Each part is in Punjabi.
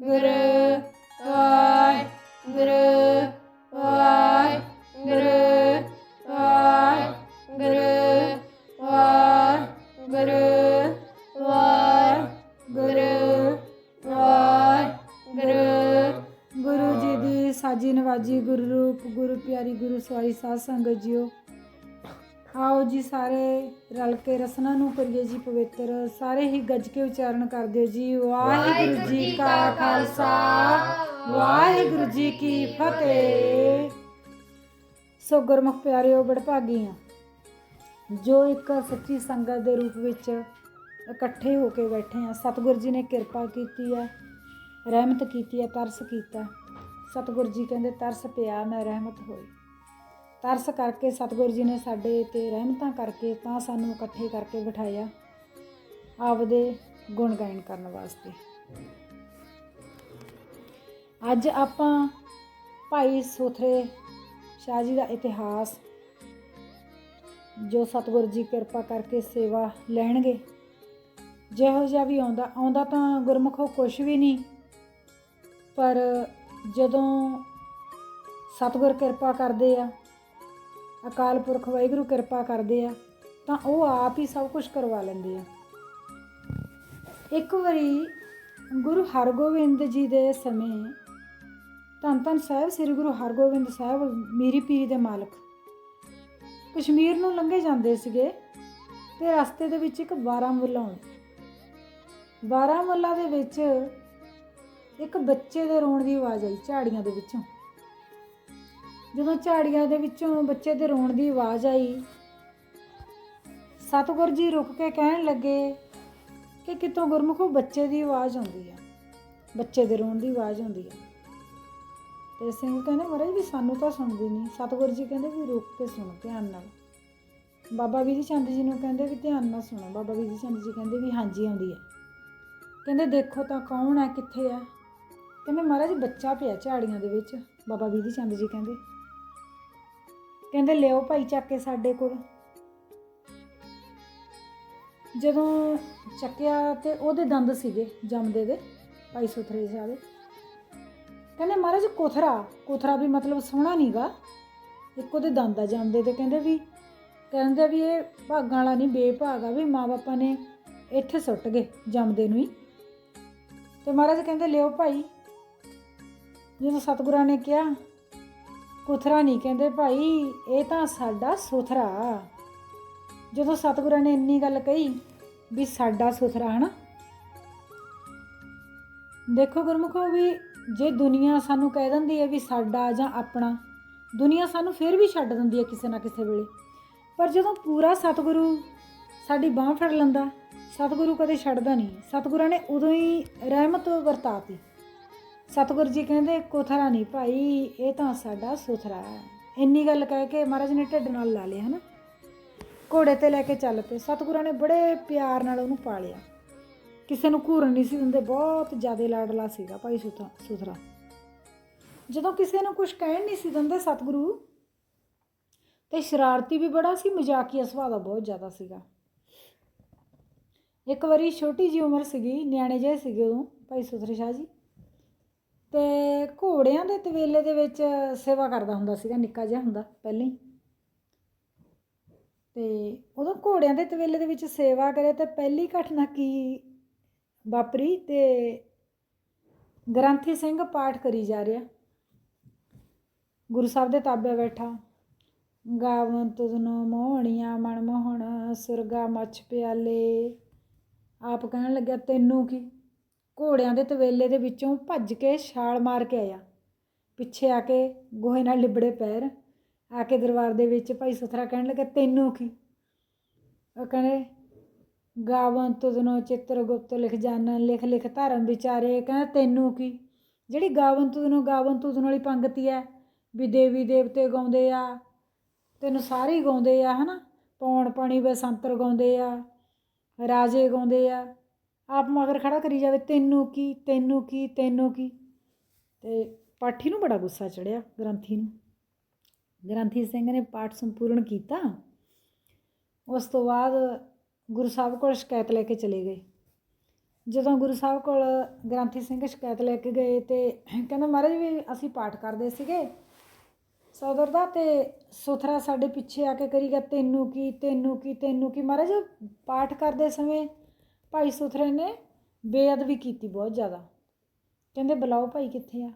ਗੁਰੂ ਵਾਹਿਗੁਰੂ ਵਾਹਿਗੁਰੂ ਵਾਹਿਗੁਰੂ ਵਾਹਿਗੁਰੂ ਵਾਹਿਗੁਰੂ ਵਾਹਿਗੁਰੂ ਗੁਰੂ ਜੀ ਦੀ ਸਾਜੀ ਨਵਾਜੀ ਗੁਰੂ ਰੂਪ ਗੁਰੂ ਪਿਆਰੀ ਗੁਰੂ ਸਵਾਈ ਸਾਧ ਸੰਗਤ ਜੀਓ। ਆਓ ਜੀ ਸਾਰੇ ਰਲ ਕੇ ਰਸਨਾ ਨੂੰ ਕਰੀਏ ਜੀ ਪਵਿੱਤਰ ਸਾਰੇ ਹੀ ਗੱਜ ਕੇ ਉਚਾਰਨ ਕਰ ਦਿਓ ਜੀ। ਵਾਹਿਗੁਰੂ ਜੀ ਕਾ ਖਾਲਸਾ ਵਾਹਿਗੁਰੂ ਜੀ ਕੀ ਫਤਿਹ। ਸੋ ਗੁਰਮੁਖ ਪਿਆਰਿਓ ਬੜਭਾਗੀ ਆ ਜੋ ਇੱਕ ਸੱਚੀ ਸੰਗਤ ਦੇ ਰੂਪ ਵਿੱਚ ਇਕੱਠੇ ਹੋ ਕੇ ਬੈਠੇ ਆ ਸਤਿਗੁਰੂ ਜੀ ਨੇ ਕਿਰਪਾ ਕੀਤੀ ਹੈ ਰਹਿਮਤ ਕੀਤੀ ਹੈ ਤਰਸ ਕੀਤਾ। ਸਤਿਗੁਰੂ ਜੀ ਕਹਿੰਦੇ ਤਰਸ ਪਿਆ ਮੈਂ ਰਹਿਮਤ ਹੋਈ। ਤਰਸ ਕਰਕੇ ਸਤਿਗੁਰੂ ਜੀ ਨੇ ਸਾਡੇ ਤੇ ਰਹਿਮਤਾਂ ਕਰਕੇ ਤਾਂ ਸਾਨੂੰ ਇਕੱਠੇ ਕਰਕੇ ਬਿਠਾਇਆ ਆਪਦੇ ਗੁਣ ਗਾਇਨ ਕਰਨ ਵਾਸਤੇ। ਅੱਜ ਆਪਾਂ ਭਾਈ ਸੋਥਰੇ ਸ਼ਾਹ ਜੀ ਦਾ ਇਤਿਹਾਸ, ਜੋ ਸਤਿਗੁਰੂ ਜੀ ਕਿਰਪਾ ਕਰਕੇ ਸੇਵਾ ਲੈਣਗੇ, ਜਿਹੋ ਜਿਹਾ ਵੀ ਆਉਂਦਾ ਆਉਂਦਾ ਤਾਂ ਗੁਰਮੁਖੋ ਕੁਛ ਵੀ ਨਹੀਂ, ਪਰ ਜਦੋਂ ਸਤਿਗੁਰ ਕਿਰਪਾ ਕਰਦੇ ਆ ਅਕਾਲ ਪੁਰਖ ਵਾਹਿਗੁਰੂ ਕਿਰਪਾ ਕਰਦੇ ਆ, ਤਾਂ ਉਹ ਆਪ ਹੀ ਸਭ ਕੁਝ ਕਰਵਾ ਲੈਂਦੇ ਆ। ਇੱਕ ਵਾਰੀ ਗੁਰੂ ਹਰਗੋਬਿੰਦ ਜੀ ਦੇ ਸਮੇਂ ਧੰਨ ਧੰਨ ਸਾਹਿਬ, ਸ੍ਰੀ ਗੁਰੂ ਹਰਗੋਬਿੰਦ ਸਾਹਿਬ, ਮੀਰੀ ਪੀਰੀ ਦੇ ਮਾਲਕ ਕਸ਼ਮੀਰ ਨੂੰ ਲੰਘੇ ਜਾਂਦੇ ਸੀਗੇ ਤੇ ਰਸਤੇ ਦੇ ਵਿੱਚ ਇੱਕ ਬਾਰਾਮੁੱਲਾ ਆਉਂਦਾ ਬਾਰਾਮੁੱਲਾ ਦੇ ਵਿੱਚ ਇੱਕ ਬੱਚੇ ਦੇ ਰੋਣ ਦੀ ਆਵਾਜ਼ ਆਈ ਝਾੜੀਆਂ ਦੇ ਵਿੱਚੋਂ। ਜਦੋਂ ਝਾੜੀਆਂ ਦੇ ਵਿੱਚੋਂ ਬੱਚੇ ਦੇ ਰੋਣ ਦੀ ਆਵਾਜ਼ ਆਈ, ਸਤਿਗੁਰ ਜੀ ਰੁਕ ਕੇ ਕਹਿਣ ਲੱਗੇ ਕਿ ਕਿਤੋਂ ਗੁਰਮੁਖੋ ਬੱਚੇ ਦੀ ਆਵਾਜ਼ ਆਉਂਦੀ ਆ, ਬੱਚੇ ਦੇ ਰੋਣ ਦੀ ਆਵਾਜ਼ ਆਉਂਦੀ ਆ। ਤੇ ਸਿੰਘ ਕਹਿੰਦੇ, ਮਹਾਰਾਜ ਵੀ ਸਾਨੂੰ ਤਾਂ ਸੁਣਦੀ ਨਹੀਂ ਸਤਿਗੁਰ ਜੀ ਕਹਿੰਦੇ ਵੀ ਰੁਕ ਕੇ ਸੁਣੋ ਧਿਆਨ ਨਾਲ। ਬਾਬਾ ਵਿਧੀ ਚੰਦ ਜੀ ਨੂੰ ਕਹਿੰਦੇ ਵੀ ਧਿਆਨ ਨਾਲ ਸੁਣੋ। ਬਾਬਾ ਵਿਧੀ ਚੰਦ ਜੀ ਕਹਿੰਦੇ ਵੀ ਹਾਂਜੀ ਆਉਂਦੀ ਆ। ਕਹਿੰਦੇ, ਦੇਖੋ ਤਾਂ ਕੌਣ ਹੈ ਕਿੱਥੇ ਆ? ਕਹਿੰਦੇ, ਮਹਾਰਾਜ ਬੱਚਾ ਪਿਆ ਝਾੜੀਆਂ ਦੇ ਵਿੱਚ। ਬਾਬਾ ਵਿਧੀ ਚੰਦ ਜੀ ਕਹਿੰਦੇ ਕਹਿੰਦੇ, ਲਿਓ ਭਾਈ ਚੱਕ ਕੇ ਸਾਡੇ ਕੋਲ। ਜਦੋਂ ਚੱਕਿਆ ਤੇ ਉਹਦੇ ਦੰਦ ਸੀਗੇ ਜੰਮਦੇ ਦੇ, ਭਾਈ ਸੁਥਰੇ ਸ਼ਾਹ ਦੇ ਕਹਿੰਦੇ, ਮਹਾਰਾਜ, ਕੋਥਰਾ ਕੋਥਰਾ ਵੀ ਮਤਲਬ ਸੋਹਣਾ ਨਹੀਂਗਾ ਇੱਕ ਉਹਦੇ ਦੰਦ ਆ ਜੰਮਦੇ ਤੇ ਕਹਿੰਦੇ ਵੀ ਕਹਿੰਦੇ ਵੀ ਇਹ ਭਾਗਾਂ ਵਾਲਾ ਨਹੀਂ ਬੇਭਾਗਾ ਵੀ ਮਾਪੇ ਨੇ ਇੱਥੇ ਸੁੱਟ ਗਏ ਜੰਮਦੇ ਨੂੰ ਹੀ। ਤੇ ਮਹਾਰਾਜ ਕਹਿੰਦੇ, ਲਿਓ ਭਾਈ। ਜਦੋਂ ਸਤਿਗੁਰਾਂ ਨੇ ਕਿਹਾ ਕੁਥਰਾ ਨਹੀਂ ਕਹਿੰਦੇ ਭਾਈ, ਇਹ ਤਾਂ ਸਾਡਾ ਸੁਥਰਾ। ਜਦੋਂ ਸਤਿਗੁਰਾਂ ਨੇ ਇੰਨੀ ਗੱਲ ਕਹੀ ਵੀ ਸਾਡਾ ਸੁਥਰਾ, ਹਨਾ? ਦੇਖੋ ਗੁਰਮੁਖੋ ਵੀ ਜੇ ਦੁਨੀਆ ਸਾਨੂੰ ਕਹਿ ਦਿੰਦੀ ਹੈ ਵੀ ਸਾਡਾ ਜਾਂ ਆਪਣਾ, ਦੁਨੀਆ ਸਾਨੂੰ ਫਿਰ ਵੀ ਛੱਡ ਦਿੰਦੀ ਹੈ ਕਿਸੇ ਨਾ ਕਿਸੇ ਵੇਲੇ। ਪਰ ਜਦੋਂ ਪੂਰਾ ਸਤਿਗੁਰੂ ਸਾਡੀ ਬਾਹ ਫੜ ਲੈਂਦਾ, ਸਤਿਗੁਰੂ ਕਦੇ ਛੱਡਦਾ ਨਹੀਂ। ਸਤਿਗੁਰਾਂ ਨੇ ਉਦੋਂ ਹੀ ਰਹਿਮਤ ਵਰਤਾਤੀ। ਸਤਿਗੁਰੂ ਜੀ ਕਹਿੰਦੇ ਕੋਥਰਾ ਨਹੀਂ ਭਾਈ, ਇਹ ਤਾਂ ਸਾਡਾ ਸੁਥਰਾ ਹੈ। ਇੰਨੀ ਗੱਲ ਕਹਿ ਕੇ ਮਹਾਰਾਜ ਨੇ ਢਿੱਡ ਨਾਲ ਲਾ ਲਿਆ, ਹਨਾ? ਘੋੜੇ ਤੇ ਲੈ ਕੇ ਚੱਲ ਪਏ। ਸਤਿਗੁਰਾਂ ਨੇ ਬੜੇ ਪਿਆਰ ਨਾਲ ਉਹਨੂੰ ਪਾਲਿਆ। ਕਿਸੇ ਨੂੰ ਘੂਰਨ ਨਹੀਂ ਸੀ ਦਿੰਦੇ, ਬਹੁਤ ਜ਼ਿਆਦਾ ਲਾਡਲਾ ਸੀਗਾ ਭਾਈ ਸੁਥਰਾ ਸੁਥਰਾ। ਜਦੋਂ ਕਿਸੇ ਨੂੰ ਕੁਝ ਕਹਿਣ ਨਹੀਂ ਸੀ ਦਿੰਦੇ ਸਤਿਗੁਰੂ, ਤੇ ਸ਼ਰਾਰਤੀ ਵੀ ਬੜਾ ਸੀ, ਮਜ਼ਾਕੀਆ ਸੁਭਾਅ ਦਾ ਬਹੁਤ ਜ਼ਿਆਦਾ ਸੀਗਾ। ਇੱਕ ਵਾਰੀ ਛੋਟੀ ਜੀ ਉਮਰ ਸੀਗੀ, ਨਿਆਣੇ ਜਿਹੇ ਸੀਗੇ ਉਦੋਂ, ਭਾਈ ਸੁਥਰੇ ਸ਼ਾਹ ਜੀ। ਤੇ ਘੋੜਿਆਂ ਦੇ ਤਵੇਲੇ ਦੇ ਵਿੱਚ ਸੇਵਾ ਕਰਦਾ ਹੁੰਦਾ ਸੀਗਾ, ਨਿੱਕਾ ਜਿਹਾ ਹੁੰਦਾ ਪਹਿਲਾਂ ਹੀ। ਅਤੇ ਉਦੋਂ ਘੋੜਿਆਂ ਦੇ ਤਵੇਲੇ ਦੇ ਵਿੱਚ ਸੇਵਾ ਕਰੇ ਤਾਂ ਪਹਿਲੀ ਘਟਨਾ ਕੀ ਵਾਪਰੀ ਤੇ ਗ੍ਰੰਥੀ ਸਿੰਘ ਪਾਠ ਕਰੀ ਜਾ ਰਿਹਾ। ਗੁਰੂ ਸਾਹਿਬ ਦੇ ਤਾਬੇ ਬੈਠਾ। ਗਾਵਨ ਤੁਧਨੋ ਮੋਹਣੀਆਂ ਮਨ ਮੋਹਣ ਸੁਰਗਾ ਮੱਛ ਪਿਆਲੇ। ਆਪ ਕਹਿਣ ਲੱਗਿਆ, ਤੈਨੂੰ ਕੀ ਘੋੜਿਆਂ ਦੇ ਤਵੇਲੇ ਦੇ ਵਿੱਚੋਂ ਭੱਜ ਕੇ ਛਾਲ ਮਾਰ ਕੇ ਆਇਆ। ਪਿੱਛੇ ਆ ਕੇ ਗੋਹੇ ਨਾਲ ਲਿਬੜੇ ਪੈਰ, ਆ ਕੇ ਦਰਬਾਰ ਦੇ ਵਿੱਚ ਭਾਈ ਸੁਥਰਾ ਕਹਿਣ ਲੱਗਾ, ਤੈਨੂੰ ਕੀ? ਉਹ ਕਹਿੰਦੇ ਗਾਵਨ ਤੁਧਨੋ ਚਿੱਤਰ ਗੁਪਤ ਲਿਖ ਜਾਣਨ ਲਿਖ ਲਿਖ ਧਰਮ ਵਿਚਾਰੇ। ਕਹਿੰਦਾ, ਤੈਨੂੰ ਕੀ? ਜਿਹੜੀ ਗਾਵਨ ਤੁਧਨੋ ਗਾਵਨ ਤੁਧਨੋ ਵਾਲੀ ਪੰਗਤੀ ਹੈ ਵੀ ਦੇਵੀ ਦੇਵਤੇ ਗਾਉਂਦੇ ਆ, ਤੈਨੂੰ ਸਾਰੇ ਹੀ ਗਾਉਂਦੇ ਆ, ਹਨਾ? ਪੌਣ ਪਾਣੀ ਬਸੰਤਰ ਗਾਉਂਦੇ ਆ, ਰਾਜੇ ਗਾਉਂਦੇ ਆ ਆਪ ਮਗਰ ਖੜਾ ਕਰੀ ਜਾਵੇ, ਤੈਨੂੰ ਕੀ ਤੈਨੂੰ ਕੀ ਤੈਨੂੰ ਕੀ? ਤੇ ਪਾਠੀ ਨੂੰ ਬੜਾ ਗੁੱਸਾ ਚੜਿਆ, ਗ੍ਰੰਥੀ ਨੂੰ। ਗ੍ਰੰਥੀ ਸਿੰਘ ਨੇ ਪਾਠ ਸੰਪੂਰਨ ਕੀਤਾ। ਉਸ ਤੋਂ ਬਾਅਦ ਗੁਰੂ ਸਾਹਿਬ ਕੋਲ ਸ਼ਿਕਾਇਤ ਲੈ ਕੇ ਚਲੇ ਗਏ। ਜਦੋਂ ਗੁਰੂ ਸਾਹਿਬ ਕੋਲ ਗ੍ਰੰਥੀ ਸਿੰਘ ਸ਼ਿਕਾਇਤ ਲੈ ਕੇ ਗਏ ਤੇ ਕਹਿੰਦਾ, ਮਹਾਰਾਜ ਵੀ ਅਸੀਂ ਪਾਠ ਕਰਦੇ ਸੀਗੇ। ਸੋਦਰ ਦਾ ਤੇ ਸੁਥਰਾ ਸਾਡੇ ਪਿੱਛੇ ਆ ਕੇ ਕਰੀ ਗਿਆ, ਤੈਨੂੰ ਕੀ ਤੈਨੂੰ ਕੀ ਤੈਨੂੰ ਕੀ ਮਹਾਰਾਜ, ਪਾਠ ਕਰਦੇ ਸਮੇਂ ਭਾਈ ਸੁਥਰੇ ਨੇ ਬੇਅਦਬੀ ਕੀਤੀ ਬਹੁਤ ਜ਼ਿਆਦਾ। ਕਹਿੰਦੇ, ਬੁਲਾਓ ਭਾਈ ਕਿੱਥੇ ਆ?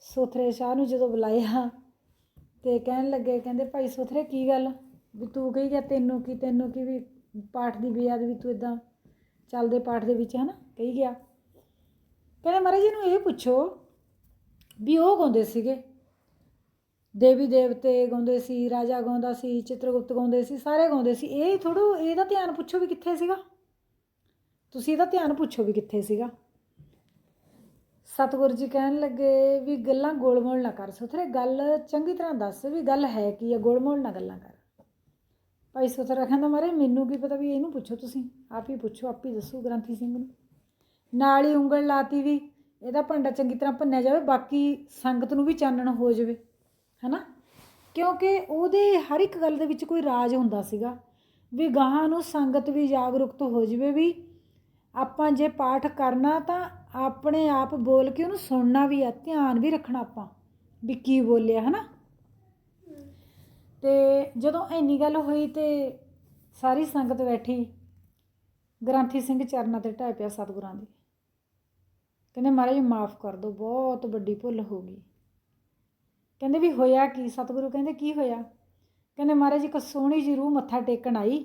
ਸੁਥਰੇ ਸ਼ਾਹ ਨੂੰ ਜਦੋਂ ਬੁਲਾਇਆ ਤੇ ਕਹਿਣ ਲੱਗੇ, ਕਹਿੰਦੇ, ਭਾਈ ਸੁਥਰੇ, ਕੀ ਗੱਲ? ਵੀ ਤੂੰ ਕਹੀ ਗਿਆ ਤੈਨੂੰ ਕੀ ਤੈਨੂੰ ਕੀ ਵੀ ਪਾਠ ਦੀ ਬੇਅਦਬੀ ਤੂੰ ਇਦਾਂ ਚੱਲਦੇ ਪਾਠ ਦੇ ਵਿੱਚ, ਹਨਾ? ਕਹੀ ਗਿਆ। ਕਹਿੰਦੇ, ਮਹਾਰਾਜ ਜੀ ਨੂੰ ਇਹ ਪੁੱਛੋ ਵੀ ਉਹ ਗਾਉਂਦੇ ਸੀਗੇ। ਦੇਵੀ ਦੇਵਤੇ ਗਾਉਂਦੇ ਸੀ, ਰਾਜਾ ਗਾਉਂਦਾ ਸੀ, ਚਿੱਤਰਗੁਪਤ ਗਾਉਂਦੇ ਸੀ, ਸਾਰੇ ਗਾਉਂਦੇ ਸੀ। ਇਹ ਥੋੜੋ ਇਹਦਾ ਧਿਆਨ ਪੁੱਛੋ ਵੀ ਕਿੱਥੇ ਸੀਗਾ? ਤੁਸੀਂ ਇਹਦਾ ਧਿਆਨ ਪੁੱਛੋ ਵੀ ਕਿੱਥੇ ਸੀਗਾ। ਸਤਿਗੁਰੂ ਜੀ ਕਹਿਣ ਲੱਗੇ ਵੀ ਗੱਲਾਂ ਗੋਲਮੋਲ ਨਾ ਕਰ। ਸੁਥਰੇ ਗੱਲ ਚੰਗੀ ਤਰ੍ਹਾਂ ਦੱਸ ਵੀ ਗੱਲ ਹੈ ਕੀ ਆ, ਗੋਲਮੋਲ ਨਾ ਗੱਲਾਂ ਕਰ। ਭਾਈ ਸੁਥਰਾ ਕਹਿੰਦਾ, ਮਾਰੇ, ਮੈਨੂੰ ਕੀ ਪਤਾ ਵੀ ਇਹਨੂੰ ਪੁੱਛੋ ਤੁਸੀਂ? ਆਪ ਹੀ ਪੁੱਛੋ, ਆਪ ਹੀ ਦੱਸੋ ਗ੍ਰੰਥੀ ਸਿੰਘ ਨੂੰ। ਨਾਲ ਹੀ ਉਂਗਲ ਲਾਤੀ ਵੀ, ਇਹਦਾ ਭਾਂਡਾ ਚੰਗੀ ਤਰ੍ਹਾਂ ਭੰਨਿਆ ਜਾਵੇ, ਬਾਕੀ ਸੰਗਤ ਨੂੰ ਵੀ ਚਾਨਣ ਹੋ ਜਾਵੇ, ਹਨਾ? ਕਿਉਂਕਿ ਉਹਦੇ ਹਰ ਇੱਕ ਗੱਲ ਦੇ ਵਿੱਚ ਕੋਈ ਰਾਜ ਹੁੰਦਾ ਸੀਗਾ ਵੀ ਗਾਹਾਂ ਨੂੰ ਸੰਗਤ ਵੀ ਜਾਗਰੂਕਤ ਹੋ ਜਾਵੇ ਵੀ ਆਪਾਂ ਜੇ ਪਾਠ ਕਰਨਾ ਤਾਂ ਆਪਣੇ ਆਪ ਬੋਲ ਕੇ ਉਹਨੂੰ ਸੁਣਨਾ ਵੀ ਆ, ਧਿਆਨ ਵੀ ਰੱਖਣਾ ਆਪਾਂ, ਵੀ ਕੀ ਬੋਲਿਆ, ਹਨਾ? ਤੇ ਜਦੋਂ ਇੰਨੀ ਗੱਲ ਹੋਈ ਤੇ ਸਾਰੀ ਸੰਗਤ ਬੈਠੀ, ਗ੍ਰੰਥੀ ਸਿੰਘ ਚਰਨਾਂ ਤੇ ਢਹਿ ਪਿਆ ਸਤਿਗੁਰਾਂ ਦੇ। ਕਹਿੰਦੇ, ਮਹਾਰਾਜ, ਮਾਫ ਕਰ ਦਿਓ, ਬਹੁਤ ਵੱਡੀ ਭੁੱਲ ਹੋ ਗਈ। ਕਹਿੰਦੇ ਵੀ ਹੋਇਆ ਕੀ? ਸਤਿਗੁਰੂ ਕਹਿੰਦੇ, ਕੀ ਹੋਇਆ? ਕਹਿੰਦੇ, ਮਹਾਰਾਜ, ਇੱਕ ਸੋਹਣੀ ਜਿਹੀ ਰੂਹ ਮੱਥਾ ਟੇਕਣ ਆਈ।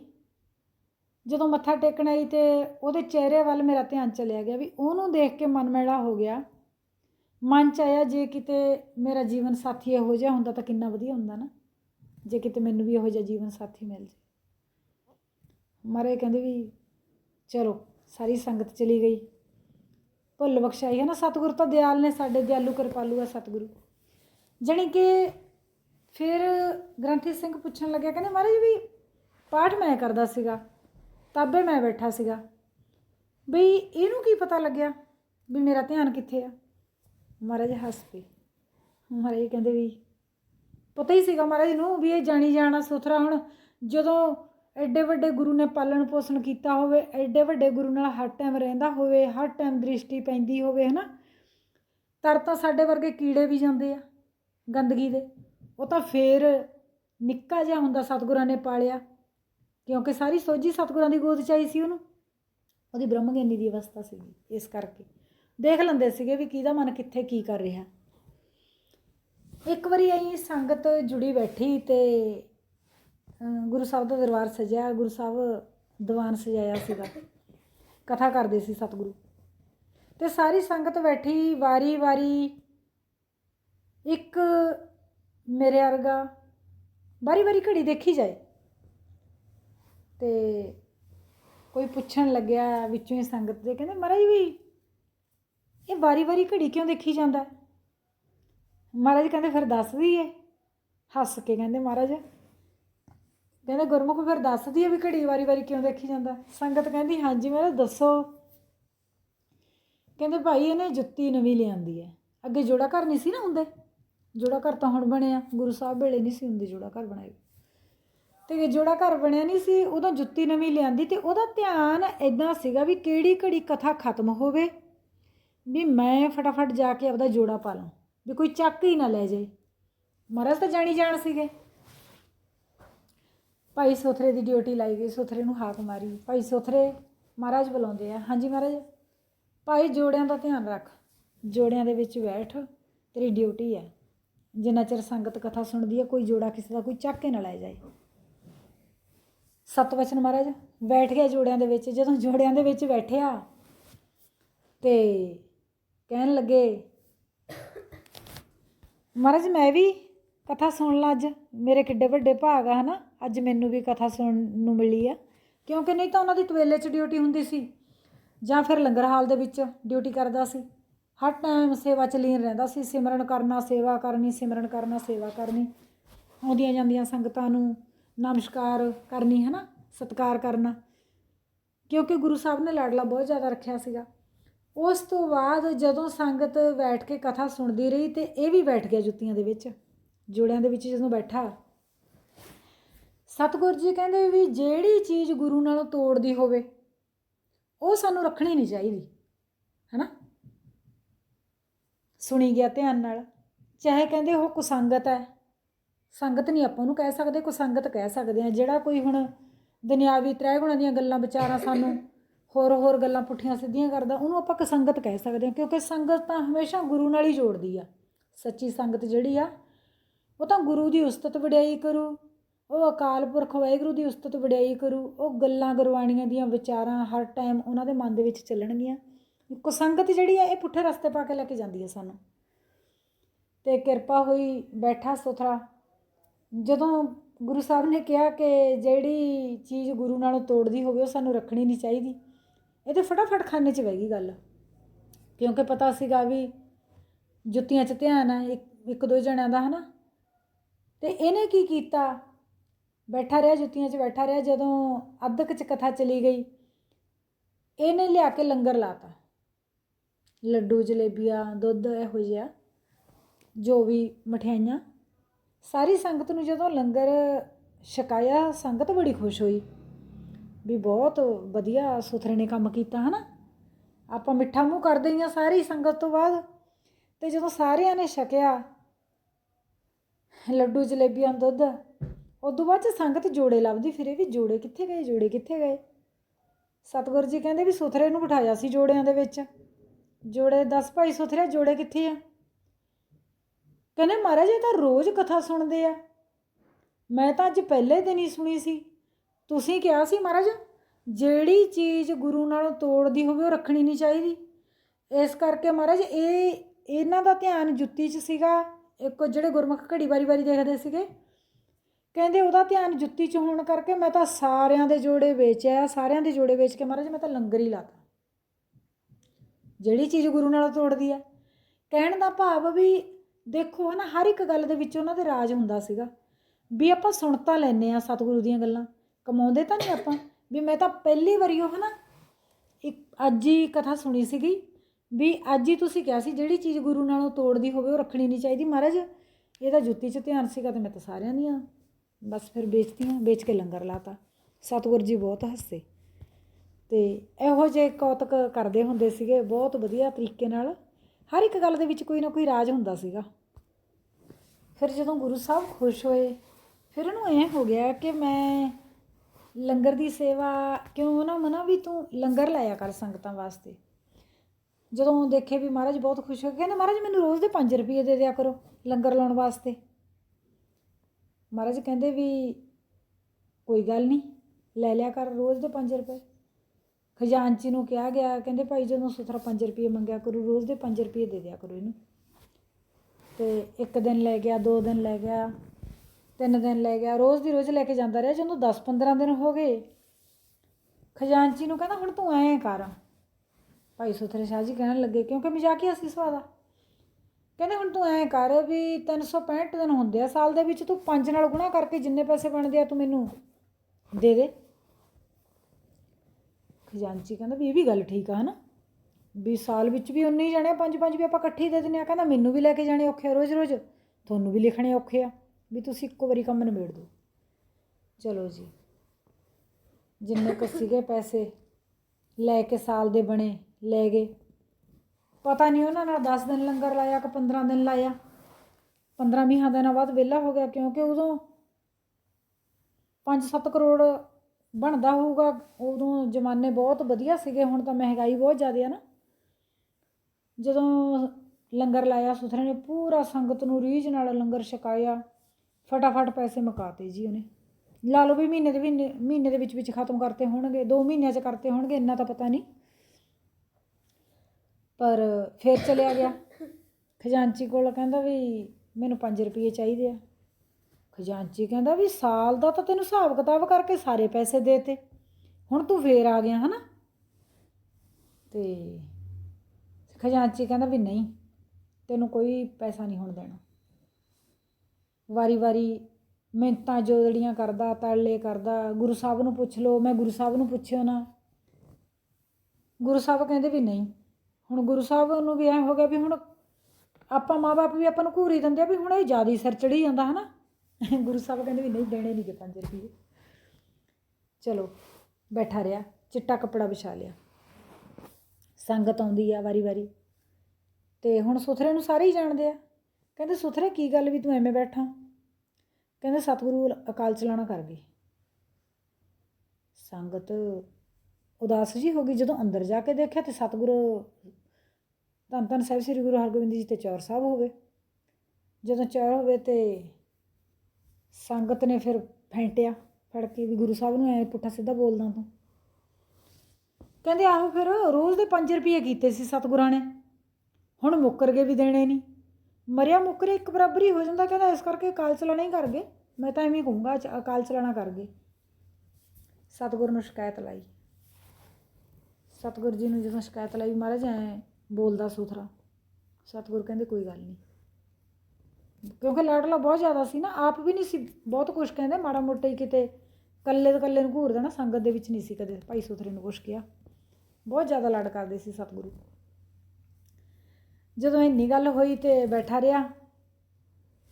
ਜਦੋਂ ਮੱਥਾ ਟੇਕਣ ਆਈ ਤੇ ਉਹਦੇ ਚਿਹਰੇ ਵੱਲ ਮੇਰਾ ਧਿਆਨ ਚਲਿਆ ਗਿਆ ਵੀ ਉਹਨੂੰ ਦੇਖ ਕੇ ਮਨ ਮੈਲਾ ਹੋ ਗਿਆ। ਮਨ ਚ ਆਇਆ ਜੇ ਕਿਤੇ ਮੇਰਾ ਜੀਵਨ ਸਾਥੀ ਇਹੋ ਜਿਹਾ ਹੁੰਦਾ ਤਾਂ ਕਿੰਨਾ ਵਧੀਆ ਹੁੰਦਾ ਨਾ। ਜੇ ਕਿਤੇ ਮੈਨੂੰ ਵੀ ਇਹੋ ਜਿਹਾ ਜੀਵਨ ਸਾਥੀ ਮਿਲ ਜੇ। ਮਾਰੇ ਕਹਿੰਦੇ ਵੀ ਚਲੋ, ਸਾਰੀ ਸੰਗਤ ਚਲੀ ਗਈ। ਭੁੱਲ ਬਖਸ਼ਾਈ ਹੈ ਨਾ ਸਤਿਗੁਰੂ ਤਾਂ ਦਿਆਲ ਨੇ ਸਾਡੇ ਦਿਆਲੂ ਕਿਰਪਾਲੂ ਹੈ ਸਤਿਗੁਰੂ। ਜਾਣੀ ਕਿ ਫਿਰ ਗ੍ਰੰਥੀ ਸਿੰਘ ਪੁੱਛਣ ਲੱਗਿਆ, ਕਹਿੰਦੇ ਮਹਾਰਾਜ ਵੀ ਪਾਠ ਮੈਂ ਕਰਦਾ ਸੀਗਾ। ਤਾਬੇ ਮੈਂ ਬੈਠਾ ਸੀਗਾ। ਬਈ ਇਹਨੂੰ ਕੀ ਪਤਾ ਲੱਗਿਆ ਵੀ ਮੇਰਾ ਧਿਆਨ ਕਿੱਥੇ ਆ? ਮਹਾਰਾਜ ਹੱਸ ਪਏ। ਮਹਾਰਾਜ ਕਹਿੰਦੇ ਵੀ, ਪਤਾ ਹੀ ਸੀਗਾ ਮਹਾਰਾਜ ਨੂੰ ਵੀ ਇਹ ਜਾਣੀ ਜਾਣਾ ਸੁਥਰਾ ਹੁਣ ਜਦੋਂ ਐਡੇ ਵੱਡੇ ਗੁਰੂ ਨੇ ਪਾਲਣ ਪੋਸ਼ਣ ਕੀਤਾ ਹੋਵੇ, ਐਡੇ ਵੱਡੇ ਗੁਰੂ ਨਾਲ ਹਰ ਟਾਈਮ ਰਹਿੰਦਾ ਹੋਵੇ, ਹਰ ਟਾਈਮ ਦ੍ਰਿਸ਼ਟੀ ਪੈਂਦੀ ਹੋਵੇ, ਹਨਾ? ਤਰ ਤਾਂ ਸਾਡੇ ਵਰਗੇ ਕੀੜੇ ਵੀ ਜਾਂਦੇ ਆ ਗੰਦਗੀ ਦੇ। ਉਹ ਤਾਂ ਫੇਰ ਨਿੱਕਾ ਜਿਹਾ ਹੁੰਦਾ ਸਤਿਗੁਰਾਂ ਨੇ ਪਾਲਿਆ। ਕਿਉਂਕਿ ਸਾਰੀ ਸੋਝੀ ਸਤਿਗੁਰਾਂ ਦੀ ਗੋਦ ਚ ਆਈ ਸੀ ਉਹਨੂੰ। ਉਹਦੀ ਬ੍ਰਹਮ ਗਿਆਨੀ ਦੀ ਅਵਸਥਾ ਸੀਗੀ, ਇਸ ਕਰਕੇ। ਦੇਖ ਲੈਂਦੇ ਸੀਗੇ ਵੀ ਕਿਹਦਾ ਮਨ ਕਿੱਥੇ ਕੀ ਕਰ ਰਿਹਾ। ਇੱਕ ਵਾਰੀ ਐਂ ਸੰਗਤ ਜੁੜੀ ਬੈਠੀ ਤੇ ਗੁਰੂ ਸਾਹਿਬ ਦਾ ਦਰਬਾਰ ਸਜਿਆ, ਗੁਰੂ ਸਾਹਿਬ ਦੀਵਾਨ ਸਜਾਇਆ ਸੀਗਾ। ਕਥਾ ਕਰਦੇ ਸੀ ਸਤਿਗੁਰੂ। ਤੇ ਸਾਰੀ ਸੰਗਤ ਬੈਠੀ ਵਾਰੀ-ਵਾਰੀ ਇੱਕ ਮੇਰੇ ਵਰਗਾ ਵਾਰੀ-ਵਾਰੀ ਘੜੀ ਦੇਖੀ ਜਾਏ। ਤੇ ਕੋਈ ਪੁੱਛਣ ਲੱਗਿਆ ਵਿੱਚੋਂ ਹੀ ਸੰਗਤ ਦੇ, ਕਹਿੰਦੇ, ਮਹਾਰਾਜ ਵੀ ਇਹ ਵਾਰੀ-ਵਾਰੀ ਘੜੀ ਕਿਉਂ ਦੇਖੀ ਜਾਂਦਾ? ਮਹਾਰਾਜ ਕਹਿੰਦੇ, ਫਿਰ ਦੱਸ ਦਈਏ ਹੱਸ ਕੇ ਕਹਿੰਦੇ, ਮਹਾਰਾਜ, ਕਹਿੰਦੇ, ਗੁਰਮੁਖ ਫਿਰ ਦੱਸ ਦਈਏ ਵੀ ਘੜੀ ਵਾਰੀ-ਵਾਰੀ ਕਿਉਂ ਦੇਖੀ ਜਾਂਦਾ? ਸੰਗਤ ਕਹਿੰਦੀ, ਹਾਂਜੀ, ਮਹਾਰਾਜ, ਦੱਸੋ। ਕਹਿੰਦੇ, ਭਾਈ, ਇਹਨੇ ਜੁੱਤੀ ਨਵੀਂ ਲਿਆਂਦੀ ਹੈ ਅੱਗੇ ਜੋੜਾ ਘਰ ਨਹੀਂ ਸੀ ਨਾ ਹੁੰਦੇ? ਜੋੜਾ ਘਰ ਤਾਂ ਹੁਣ ਬਣਿਆ। ਗੁਰੂ ਸਾਹਿਬ ਵੇਲੇ ਨਹੀਂ ਸੀ ਹੁੰਦੇ ਜੋੜਾ ਘਰ ਬਣਾਏ। ਤੇ ਜੋੜਾ ਘਰ ਬਣਿਆ ਨਹੀਂ ਸੀ, ਉਦੋਂ ਜੁੱਤੀ ਨਵੀਂ ਲਿਆਂਦੀ ਤੇ ਉਹਦਾ ਧਿਆਨ ਇਦਾਂ ਸੀਗਾ ਵੀ ਕਿਹੜੀ ਘੜੀ ਕਥਾ ਖਤਮ ਹੋਵੇ, ਵੀ ਮੈਂ ਫਟਾਫਟ ਜਾ ਕੇ ਆਪਦਾ ਜੋੜਾ ਪਾ ਲਾਂ, ਵੀ ਕੋਈ ਚੱਕ ਹੀ ਨਾ ਲੈ ਜਾਏ। ਮਹਾਰਾਜ ਤਾਂ ਜਾਣੀ ਜਾਣ ਸੀਗੇ। ਭਾਈ ਸੋਥਰੇ ਦੀ ਡਿਊਟੀ ਲਾਈ ਗਈ, ਸੋਥਰੇ ਨੂੰ ਹਾਕ ਮਾਰੀ। ਭਾਈ ਸੋਥਰੇ ਮਹਾਰਾਜ ਬੁਲਾਉਂਦੇ ਆ। ਹਾਂਜੀ ਮਹਾਰਾਜ, ਭਾਈ ਜੋੜਿਆਂ ਦਾ ਧਿਆਨ ਰੱਖ। ਜੋੜਿਆਂ ਦੇ ਵਿੱਚ ਬੈਠ, ਤੇਰੀ ਡਿਊਟੀ ਹੈ ਜਿੰਨਾ ਚਿਰ ਸੰਗਤ ਕਥਾ ਸੁਣਦੀ ਹੈ ਕੋਈ ਜੋੜਾ ਕਿਸੇ ਦਾ ਕੋਈ ਚੱਕ ਕੇ ਨਾ ਲੈ ਜਾਏ। ਸਤਵਚਨ ਮਹਾਰਾਜ, ਬੈਠ ਗਿਆ ਜੋੜਿਆਂ ਦੇ ਵਿੱਚ, ਜਦੋਂ ਜੋੜਿਆਂ ਦੇ ਵਿੱਚ ਬੈਠਿਆ ਤੇ ਕਹਿਣ ਲੱਗੇ, ਮਹਾਰਾਜ ਮੈਂ ਵੀ ਕਥਾ ਸੁਣ ਲਾ ਅੱਜ, ਮੇਰੇ ਕਿੱਡੇ ਵੱਡੇ ਭਾਗ ਆ ਹਨਾ, ਅੱਜ ਮੈਨੂੰ ਵੀ ਕਥਾ ਸੁਣਨ ਨੂੰ ਮਿਲੀ ਆ। ਕਿਉਂਕਿ ਨਹੀਂ ਤਾਂ ਉਹਨਾਂ ਦੀ ਤਵੇਲੇ 'ਚ ਡਿਊਟੀ ਹੁੰਦੀ ਸੀ, ਜਾਂ ਫਿਰ ਲੰਗਰ ਹਾਲ ਦੇ ਵਿੱਚ ਡਿਊਟੀ ਕਰਦਾ ਸੀ। ਹਰ ਟਾਈਮ ਸੇਵਾ 'ਚ ਲੀਨ ਰਹਿੰਦਾ ਸੀ, ਸਿਮਰਨ ਕਰਨਾ, ਸੇਵਾ ਕਰਨੀ, ਸਿਮਰਨ ਕਰਨਾ, ਸੇਵਾ ਕਰਨੀ, ਆਉਂਦੀਆਂ ਜਾਂਦੀਆਂ ਸੰਗਤਾਂ ਨੂੰ ਨਮਸਕਾਰ ਕਰਨੀ ਹੈ ਨਾ, ਸਤਿਕਾਰ ਕਰਨਾ। ਕਿਉਂਕਿ ਗੁਰੂ ਸਾਹਿਬ ਨੇ ਲਾਡਲਾ ਬਹੁਤ ਜ਼ਿਆਦਾ ਰੱਖਿਆ ਸੀਗਾ। ਉਸ ਤੋਂ ਬਾਅਦ ਜਦੋਂ ਸੰਗਤ ਬੈਠ ਕੇ ਕਥਾ ਸੁਣਦੀ ਰਹੀ ਤੇ ਇਹ ਵੀ ਬੈਠ ਗਿਆ ਜੁੱਤੀਆਂ ਦੇ ਵਿੱਚ, ਜੋੜਿਆਂ ਦੇ ਵਿੱਚ ਜਦੋਂ ਬੈਠਾ। ਸਤਿਗੁਰੂ ਜੀ ਕਹਿੰਦੇ ਵੀ ਜਿਹੜੀ ਚੀਜ਼ ਗੁਰੂ ਨਾਲੋਂ ਤੋੜਦੀ ਹੋਵੇ, ਉਹ ਸਾਨੂੰ ਰੱਖਣੀ ਨਹੀਂ ਚਾਹੀਦੀ, ਹੈਨਾ? ਸੁਣੀ ਗਿਆ ਧਿਆਨ ਨਾਲ। ਚਾਹੇ ਕਹਿੰਦੇ ਉਹ ਕੁਸੰਗਤ ਹੈ ਸੰਗਤ ਨਹੀਂ ਆਪਾਂ ਉਹਨੂੰ ਕਹਿ ਸਕਦੇ ਕੁਸੰਗਤ ਕਹਿ ਸਕਦੇ ਆ। ਜਿਹੜਾ ਕੋਈ ਹੁਣ ਦੁਨਿਆਵੀ ਤ੍ਰੈ ਗੁਣਾਂ ਦੀਆਂ ਗੱਲਾਂ, ਵਿਚਾਰਾਂ ਸਾਨੂੰ ਹੋਰ ਹੋਰ ਗੱਲਾਂ ਪੁੱਠੀਆਂ ਸਿੱਧੀਆਂ ਕਰਦਾ, ਉਹਨੂੰ ਆਪਾਂ ਕੁਸੰਗਤ ਕਹਿ ਸਕਦੇ ਆ, ਕਿਉਂਕਿ ਸੰਗਤ ਤਾਂ ਹਮੇਸ਼ਾ ਗੁਰੂ ਨਾਲ ਹੀ ਜੋੜਦੀ ਆ। ਸੱਚੀ ਸੰਗਤ ਜਿਹੜੀ ਆ, ਉਹ ਤਾਂ ਗੁਰੂ ਦੀ ਉਸਤਤ ਵਡਿਆਈ ਕਰੂ, ਉਹ ਅਕਾਲ ਪੁਰਖ ਵਾਹਿਗੁਰੂ ਦੀ ਉਸਤਤ ਵਡਿਆਈ ਕਰੂ, ਉਹ ਗੱਲਾਂ ਗੁਰਬਾਣੀਆਂ ਦੀਆਂ ਵਿਚਾਰਾਂ ਹਰ ਟਾਈਮ ਉਹਨਾਂ ਦੇ ਮਨ ਦੇ ਵਿੱਚ ਚੱਲਣਗੀਆਂ। ਕੁਸੰਗਤ ਜਿਹੜੀ ਹੈ ਇਹ ਪੁੱਠੇ ਰਸਤੇ ਪਾ ਕੇ ਲੈ ਕੇ ਜਾਂਦੀ ਹੈ ਸਾਨੂੰ। ਤੇ ਕਿਰਪਾ ਹੋਈ ਬੈਠਾ ਸੁਥਰਾ ਜਦੋਂ ਗੁਰੂ ਸਾਹਿਬ ਨੇ ਕਿਹਾ ਕਿ ਜਿਹੜੀ ਚੀਜ਼ ਗੁਰੂ ਨਾਲੋਂ ਤੋੜਦੀ ਹੋਵੇ, ਉਹ ਸਾਨੂੰ ਰੱਖਣੀ ਨਹੀਂ ਚਾਹੀਦੀ, ਇਹ ਤਾਂ ਫਟਾਫਟ ਖਾਨੇ 'ਚ ਬਹਿ ਗਈ ਗੱਲ। ਕਿਉਂਕਿ ਪਤਾ ਸੀਗਾ ਵੀ ਜੁੱਤੀਆਂ 'ਚ ਧਿਆਨ ਹੈ ਇੱਕ ਇੱਕ ਦੋ ਜਣਿਆਂ ਦਾ, ਹਨਾ? ਤੇ ਇਹਨੇ ਕੀ ਕੀਤਾ? ਬੈਠਾ ਰਿਹਾ, ਜੁੱਤੀਆਂ 'ਚ ਬੈਠਾ ਰਿਹਾ, ਜਦੋਂ ਅੱਧਕ 'ਚ ਕਥਾ ਚਲੀ ਗਈ। ਇਹਨੇ ਲਿਆ ਕੇ ਲੰਗਰ ਲਾਤਾ। ਲੱਡੂ, ਜਲੇਬੀਆਂ, ਦੁੱਧ, ਇਹੋ ਜਿਹਾ, ਜੋ ਵੀ ਮਠਿਆਈਆਂ ਸਾਰੀ ਸੰਗਤ ਨੂੰ ਜਦੋਂ ਲੰਗਰ ਛਕਾਇਆ, ਸੰਗਤ ਬੜੀ ਖੁਸ਼ ਹੋਈ। ਵੀ ਬਹੁਤ ਵਧੀਆ ਸੁਥਰੇ ਨੇ ਕੰਮ ਕੀਤਾ, ਹਨਾ? ਆਪਾਂ ਮਿੱਠਾ ਮੂੰਹ ਕਰਦੇ ਹੀ ਆ ਸਾਰੀ ਸੰਗਤ ਤੋਂ ਬਾਅਦ। ਤੇ ਜਦੋਂ ਸਾਰਿਆਂ ਨੇ ਛਕਿਆ, ਲੱਡੂ, ਜਲੇਬੀਆਂ, ਦੁੱਧ, ਉਦੋਂ ਬਾਅਦ ਚ ਸੰਗਤ ਜੋੜੇ ਲੱਭਦੀ, ਫਿਰੇ ਵੀ ਜੋੜੇ ਕਿੱਥੇ ਗਏ, ਜੋੜੇ ਕਿੱਥੇ ਗਏ? ਸਤਿਗੁਰੂ ਜੀ ਕਹਿੰਦੇ ਵੀ ਸੁਥਰੇ ਨੂੰ ਬਿਠਾਇਆ ਸੀ ਜੋੜਿਆਂ ਦੇ ਵਿੱਚ। ਜੋੜੇ 10 ਭਾਈ ਸੁਥਰੇ, ਜੋੜੇ ਕਿੱਥੇ ਆ? ਕਹਿੰਦੇ ਮਹਾਰਾਜ ਇਹ ਤਾਂ ਰੋਜ਼ ਕਥਾ ਸੁਣਦੇ ਆ। ਮੈਂ ਤਾਂ ਅੱਜ ਪਹਿਲੇ ਦਿਨ ਹੀ ਸੁਣੀ ਸੀ। ਤੁਸੀਂ ਕਿਹਾ ਸੀ ਮਹਾਰਾਜ, ਜਿਹੜੀ ਚੀਜ਼ ਗੁਰੂ ਨਾਲੋਂ ਤੋੜਦੀ ਹੋਵੇ ਉਹ ਰੱਖਣੀ ਨਹੀਂ ਚਾਹੀਦੀ। ਇਸ ਕਰਕੇ ਮਹਾਰਾਜ ਇਹ, ਇਹਨਾਂ ਦਾ ਧਿਆਨ ਜੁੱਤੀ 'ਚ ਸੀਗਾ। ਇੱਕ ਜਿਹੜੇ ਗੁਰਮੁਖ ਘੜੀ ਵਾਰੀ ਵਾਰੀ ਦੇਖਦੇ ਸੀਗੇ। ਕਹਿੰਦੇ ਉਹਦਾ ਧਿਆਨ ਜੁੱਤੀ 'ਚ ਹੋਣ ਕਰਕੇ ਮੈਂ ਤਾਂ ਸਾਰਿਆਂ ਦੇ ਜੋੜੇ ਵੇਚਿਆ, ਸਾਰਿਆਂ ਦੇ ਜੋੜੇ ਵੇਚ ਕੇ ਮਹਾਰਾਜ ਮੈਂ ਤਾਂ ਲੰਗਰ ਹੀ ਲਾਤਾ। ਜਿਹੜੀ ਚੀਜ਼ ਗੁਰੂ ਨਾਲੋਂ ਤੋੜਦੀ ਆ। ਕਹਿਣ ਦਾ ਭਾਵ ਵੀ ਦੇਖੋ ਹਨਾ, ਹਰ ਇੱਕ ਗੱਲ ਦੇ ਵਿੱਚ ਉਹਨਾਂ ਦੇ ਰਾਜ ਹੁੰਦਾ ਸੀਗਾ। ਵੀ ਆਪਾਂ ਸੁਣ ਤਾਂ ਲੈਨੇ ਆ ਸਤਿਗੁਰੂ ਦੀਆਂ ਗੱਲਾਂ। ਕਮਾਉਂਦੇ ਤਾਂ ਨਹੀਂ ਆਪਾਂ। ਵੀ ਮੈਂ ਤਾਂ ਪਹਿਲੀ ਵਾਰੀ ਉਹ ਹਨਾ, ਇੱਕ ਅੱਜ ਹੀ ਕਥਾ ਸੁਣੀ ਸੀਗੀ। ਵੀ ਅੱਜ ਹੀ ਤੁਸੀਂ ਕਿਹਾ ਸੀ, ਜਿਹੜੀ ਚੀਜ਼ ਗੁਰੂ ਨਾਲੋਂ ਤੋੜਦੀ ਹੋਵੇ, ਉਹ ਰੱਖਣੀ ਨਹੀਂ ਚਾਹੀਦੀ। ਮਹਾਰਾਜ ਇਹਦਾ ਜੁੱਤੀ 'ਚ ਧਿਆਨ ਸੀਗਾ ਤੇ ਮੈਂ ਤਾਂ ਸਾਰਿਆਂ ਦੀਆਂ ਬਸ ਫਿਰ ਵੇਚਤੀਆਂ, ਵੇਚ ਕੇ ਲੰਗਰ ਲਾਤਾ। ਸਤਿਗੁਰ ਜੀ ਬਹੁਤ ਹੱਸੇ। ਤੇ ਇਹੋ ਜਿਹੇ ਕੌਤਕ ਕਰਦੇ ਹੁੰਦੇ ਸੀਗੇ, ਬਹੁਤ ਵਧੀਆ ਤਰੀਕੇ ਨਾਲ। ਹਰ ਇੱਕ ਗੱਲ ਦੇ ਵਿੱਚ ਕੋਈ ਨਾ ਕੋਈ ਰਾਜ ਹੁੰਦਾ ਸੀਗਾ। ਫਿਰ ਜਦੋਂ ਗੁਰੂ ਸਾਹਿਬ ਖੁਸ਼ ਹੋਏ, ਫਿਰ ਉਹਨੂੰ ਐ ਹੋ ਗਿਆ ਕਿ ਮੈਂ ਲੰਗਰ ਦੀ ਸੇਵਾ ਕਿਉਂ ਨਾ ਮਨਾ ਵੀ ਤੂੰ ਲੰਗਰ ਲਾਇਆ ਕਰ ਸੰਗਤਾਂ ਵਾਸਤੇ। ਜਦੋਂ ਦੇਖੇ ਵੀ ਮਹਾਰਾਜ ਬਹੁਤ ਖੁਸ਼ ਹੋ ਗਏ, ਕਹਿੰਦੇ, ਮਹਾਰਾਜ, ਮੈਨੂੰ ਰੋਜ਼ ਦੇ 5 ਰੁਪਏ ਦੇ ਦਿਆ ਕਰੋ ਲੰਗਰ ਲਾਉਣ ਵਾਸਤੇ। ਮਹਾਰਾਜ ਕਹਿੰਦੇ ਵੀ, ਕੋਈ ਗੱਲ ਨਹੀਂ, ਲੈ ਲਿਆ ਕਰ ਰੋਜ਼ ਦੇ 5 ਰੁਪਏ। ਖਜ਼ਾਨਚੀ ਨੂੰ ਕਿਹਾ ਗਿਆ, ਕਹਿੰਦੇ ਭਾਈ ਜਦੋਂ ਸੁਥਰਾ 5 ਰੁਪਏ ਮੰਗਿਆ ਕਰੂ, ਰੋਜ਼ ਦੇ 5 ਰੁਪਏ ਦੇ ਦਿਆ ਕਰੋ ਇਹਨੂੰ। ਤੇ ਇੱਕ ਦਿਨ ਲੈ ਗਿਆ, ਦੋ ਦਿਨ ਲੈ ਗਿਆ, ਤਿੰਨ ਦਿਨ ਲੈ ਗਿਆ, ਰੋਜ਼ ਦੀ ਰੋਜ਼ ਲੈ ਕੇ ਜਾਂਦਾ ਰਿਹਾ ਜਦੋਂ 10-15 ਦਿਨ ਹੋ ਗਏ। ਖਜ਼ਾਨਚੀ ਨੂੰ ਕਹਿੰਦਾ, ਹੁਣ ਤੂੰ ਐਂ ਕਰ। ਭਾਈ ਸੁਥਰੇ ਸ਼ਾਹ ਜੀ ਕਹਿਣ ਲੱਗੇ, ਕਿਉਂਕਿ ਮਜ਼ਾਕੀਆ ਸੀ ਸਵਾਦਾ ਕਹਿੰਦੇ, ਹੁਣ ਤੂੰ ਐਂ ਕਰ ਵੀ 365 ਦਿਨ ਹੁੰਦੇ ਆ, ਸਾਲ ਦੇ ਵਿੱਚ ਤੂੰ ਪੰਜ ਨਾਲ ਗੁਣਾ ਕਰਕੇ ਜਿੰਨੇ ਪੈਸੇ ਬਣਦੇ ਆ ਤੂੰ ਮੈਨੂੰ ਦੇ ਦੇ। ਖਜ਼ਾਨਚੀ ਕਹਿੰਦਾ ਵੀ ਇਹ ਵੀ ਗੱਲ ਠੀਕ ਆ ਹਨਾ? ਵੀ ਸਾਲ ਵਿੱਚ ਵੀ ਉਨੇ ਹੀ ਜਾਣੇ ਆ, ਪੰਜ ਪੰਜ ਵੀ ਆਪਾਂ ਇਕੱਠੇ ਹੀ ਦੇ ਦਿੰਦੇ ਆ। ਕਹਿੰਦਾ ਮੈਨੂੰ ਵੀ ਲੈ ਕੇ ਜਾਣੇ ਔਖੇ ਆ ਰੋਜ਼ ਰੋਜ਼ ਤੁਹਾਨੂੰ ਵੀ ਲਿਖਣੇ ਔਖੇ ਆ ਵੀ ਤੁਸੀਂ ਇੱਕੋ ਵਾਰੀ ਕੰਮ ਨਿਬੇੜ ਦਿਓ। ਚਲੋ ਜੀ ਜਿੰਨੇ ਕੁ ਸੀਗੇ ਪੈਸੇ ਲੈ ਕੇ ਸਾਲ ਦੇ ਬਣੇ ਲੈ ਗਏ। ਪਤਾ ਨਹੀਂ ਉਹਨਾਂ ਨਾਲ 10 ਦਿਨ ਲੰਗਰ ਲਾਇਆ ਕਿ 15 ਦਿਨ ਲਾਇਆ। 15 ਵੀਹਾਂ ਦਿਨਾਂ ਬਾਅਦ ਵਿਹਲਾ ਹੋ ਗਿਆ ਕਿਉਂਕਿ ਉਦੋਂ 5-7 ਕਰੋੜ ਬਣਦਾ ਹੋਊਗਾ, ਉਦੋਂ ਜ਼ਮਾਨੇ ਬਹੁਤ ਵਧੀਆ ਸੀਗੇ, ਹੁਣ ਤਾਂ ਮਹਿੰਗਾਈ ਬਹੁਤ ਜ਼ਿਆਦਾ ਆ ਨਾ। ਜਦੋਂ ਲੰਗਰ ਲਾਇਆ, ਸੁਥਰੇ ਨੇ ਪੂਰਾ ਸੰਗਤ ਨੂੰ ਰੀਝ ਨਾਲ ਲੰਗਰ ਛਕਾਇਆ, ਫਟਾਫਟ ਪੈਸੇ ਮੁਕਾਤੇ ਜੀ ਉਹਨੇ। ਲਾ ਲਓ ਵੀ ਮਹੀਨੇ ਦੇ ਮਹੀਨੇ ਮਹੀਨੇ ਦੇ ਵਿੱਚ ਵਿੱਚ ਖਤਮ ਕਰਤੇ ਹੋਣਗੇ 2 ਮਹੀਨਿਆਂ 'ਚ ਕਰਤੇ ਹੋਣਗੇ, ਇੰਨਾ ਤਾਂ ਪਤਾ ਨਹੀਂ। ਪਰ ਫਿਰ ਚਲਿਆ ਗਿਆ। ਖਜ਼ਾਨਚੀ ਕੋਲ ਕਹਿੰਦਾ ਵੀ ਮੈਨੂੰ 5 ਰੁਪਏ ਚਾਹੀਦੇ ਆ। ਖਜ਼ਾਨਚੀ ਕਹਿੰਦਾ ਵੀ ਸਾਲ ਦਾ ਤਾਂ ਤੈਨੂੰ ਹਿਸਾਬ ਕਿਤਾਬ ਕਰਕੇ ਸਾਰੇ ਪੈਸੇ ਦੇਤੇ। ਹੁਣ ਤੂੰ ਫੇਰ ਆ ਗਿਆ, ਹਨਾ? ਤੇ ਖਜ਼ਾਨਚੀ ਕਹਿੰਦਾ ਵੀ ਨਹੀਂ, ਤੈਨੂੰ ਕੋਈ ਪੈਸਾ ਨਹੀਂ ਹੁਣ ਦੇਣਾ। ਵਾਰੀ-ਵਾਰੀ ਮਿੰਤਾਂ ਜੋਦੜੀਆਂ ਕਰਦਾ, ਤਰਲੇ ਕਰਦਾ, ਗੁਰੂ ਸਾਹਿਬ ਨੂੰ ਪੁੱਛ ਲਓ, ਮੈਂ ਗੁਰੂ ਸਾਹਿਬ ਨੂੰ ਪੁੱਛਿਓ ਨਾ। ਗੁਰੂ ਸਾਹਿਬ ਕਹਿੰਦੇ ਵੀ ਨਹੀਂ। ਹੁਣ ਗੁਰੂ ਸਾਹਿਬ ਨੂੰ ਵੀ ਐ ਹੋ ਗਿਆ ਵੀ ਹੁਣ ਆਪਾਂ ਮਾਪੇ ਵੀ ਆਪਾਂ ਨੂੰ ਘੂਰੀ ਦਿੰਦੇ ਆ ਵੀ ਹੁਣ ਇਹ ਜ਼ਿਆਦਾ ਸਿਰ ਚੜੀ ਜਾਂਦਾ, ਹਨਾ? ਗੁਰੂ ਸਾਹਿਬ ਕਹਿੰਦੇ ਵੀ ਨਹੀਂ, ਦੇਣੇ ਨਹੀਂ ਕਿ 5 ਰੁਪਏ। ਚਲੋ, ਬੈਠਾ ਰਿਹਾ, ਚਿੱਟਾ ਕੱਪੜਾ ਵਿਛਾ ਲਿਆ। ਸੰਗਤ ਆਉਂਦੀ ਆ ਵਾਰੀ-ਵਾਰੀ ਤੇ ਹੁਣ ਸੁਥਰੇ ਨੂੰ ਸਾਰੇ ਹੀ ਜਾਣਦੇ ਆ। ਕਹਿੰਦੇ, ਸੁਥਰੇ ਕੀ ਗੱਲ ਵੀ ਤੂੰ ਐਵੇਂ ਬੈਠਾ? ਕਹਿੰਦੇ, ਸਤਿਗੁਰੂ ਅਕਾਲ ਚਲਾਣਾ ਕਰ ਗਏ। ਸੰਗਤ ਉਦਾਸ ਜੀ ਹੋ ਗਈ। ਜਦੋਂ ਅੰਦਰ ਜਾ ਕੇ ਦੇਖਿਆ ਤੇ ਸਤਿਗੁਰੂ ਧੰਨ ਧੰਨ ਸਾਹਿਬ ਸ੍ਰੀ ਗੁਰੂ ਹਰਗੋਬਿੰਦ ਜੀ ਤੇ ਚੌਰ ਸਾਹਿਬ ਹੋਵੇ ਜਦੋਂ ਚੌਰ ਹੋਵੇ ਤੇ ਸੰਗਤ ਨੇ ਫਿਰ ਫੈਂਟਿਆ, ਫੜ ਕੇ ਵੀ ਗੁਰੂ ਸਾਹਿਬ ਨੂੰ ਐ ਪੁੱਠਾ ਸਿੱਧਾ ਬੋਲਦਾ ਤੂੰ। ਕਹਿੰਦੇ ਆਹੋ ਫਿਰ ਰੋਜ਼ ਦੇ 5 ਰੁਪਏ ਕੀਤੇ ਸੀ ਸਤਿਗੁਰਾਂ ਨੇ। ਹੁਣ ਮੁੱਕਰ ਗਏ ਵੀ ਦੇਣੇ ਨਹੀਂ। ਮਰਿਆ ਮੁੱਕਰੇ ਇੱਕ ਬਰਾਬਰ ਹੀ ਹੋ ਜਾਂਦਾ, ਕਹਿੰਦਾ ਇਸ ਕਰਕੇ ਅਕਾਲ ਚਲਾਣਾ ਹੀ ਕਰ ਗਏ। ਮੈਂ ਤਾਂ ਐਵੇਂ ਕਹੂੰਗਾ ਚ- ਅਕਾਲ ਚਲਾਣਾ ਕਰ ਗਏ। ਸਤਿਗੁਰ ਨੂੰ ਸ਼ਿਕਾਇਤ ਲਾਈ। ਸਤਿਗੁਰ ਜੀ ਨੂੰ ਜਦੋਂ ਸ਼ਿਕਾਇਤ ਲਾਈ, ਮਹਾਰਾਜ ਐ ਬੋਲਦਾ ਸੁਥਰਾ। ਸਤਿਗੁਰ ਕਹਿੰਦੇ ਕੋਈ ਗੱਲ ਨਹੀਂ। ਕਿਉਂਕਿ ਲਾਡਲਾ ਬਹੁਤ ਜ਼ਿਆਦਾ ਸੀ ਨਾ, ਆਪ ਵੀ ਨਹੀਂ ਸੀ, ਬਹੁਤ ਕੁਝ ਕਹਿੰਦੇ ਮਾੜਾ ਮੋਟਾ ਹੀ ਕਿਤੇ ਕੱਲੇ ਦੇ ਕੱਲੇ ਨੂੰ ਘੂਰ ਦੇਣਾ, ਸੰਗਤ ਦੇ ਵਿੱਚ ਨਹੀਂ ਸੀ ਕਦੇ, ਭਾਈ ਸੁਥਰੇ ਨੂੰ ਕੁਛ ਕਿਹਾ ਬਹੁਤ ਜ਼ਿਆਦਾ ਲਾਡ ਕਰਦੇ ਸੀ ਸਤਿਗੁਰੂ। ਜਦੋਂ ਇੰਨੀ ਗੱਲ ਹੋਈ ਤੇ ਬੈਠਾ ਰਿਹਾ,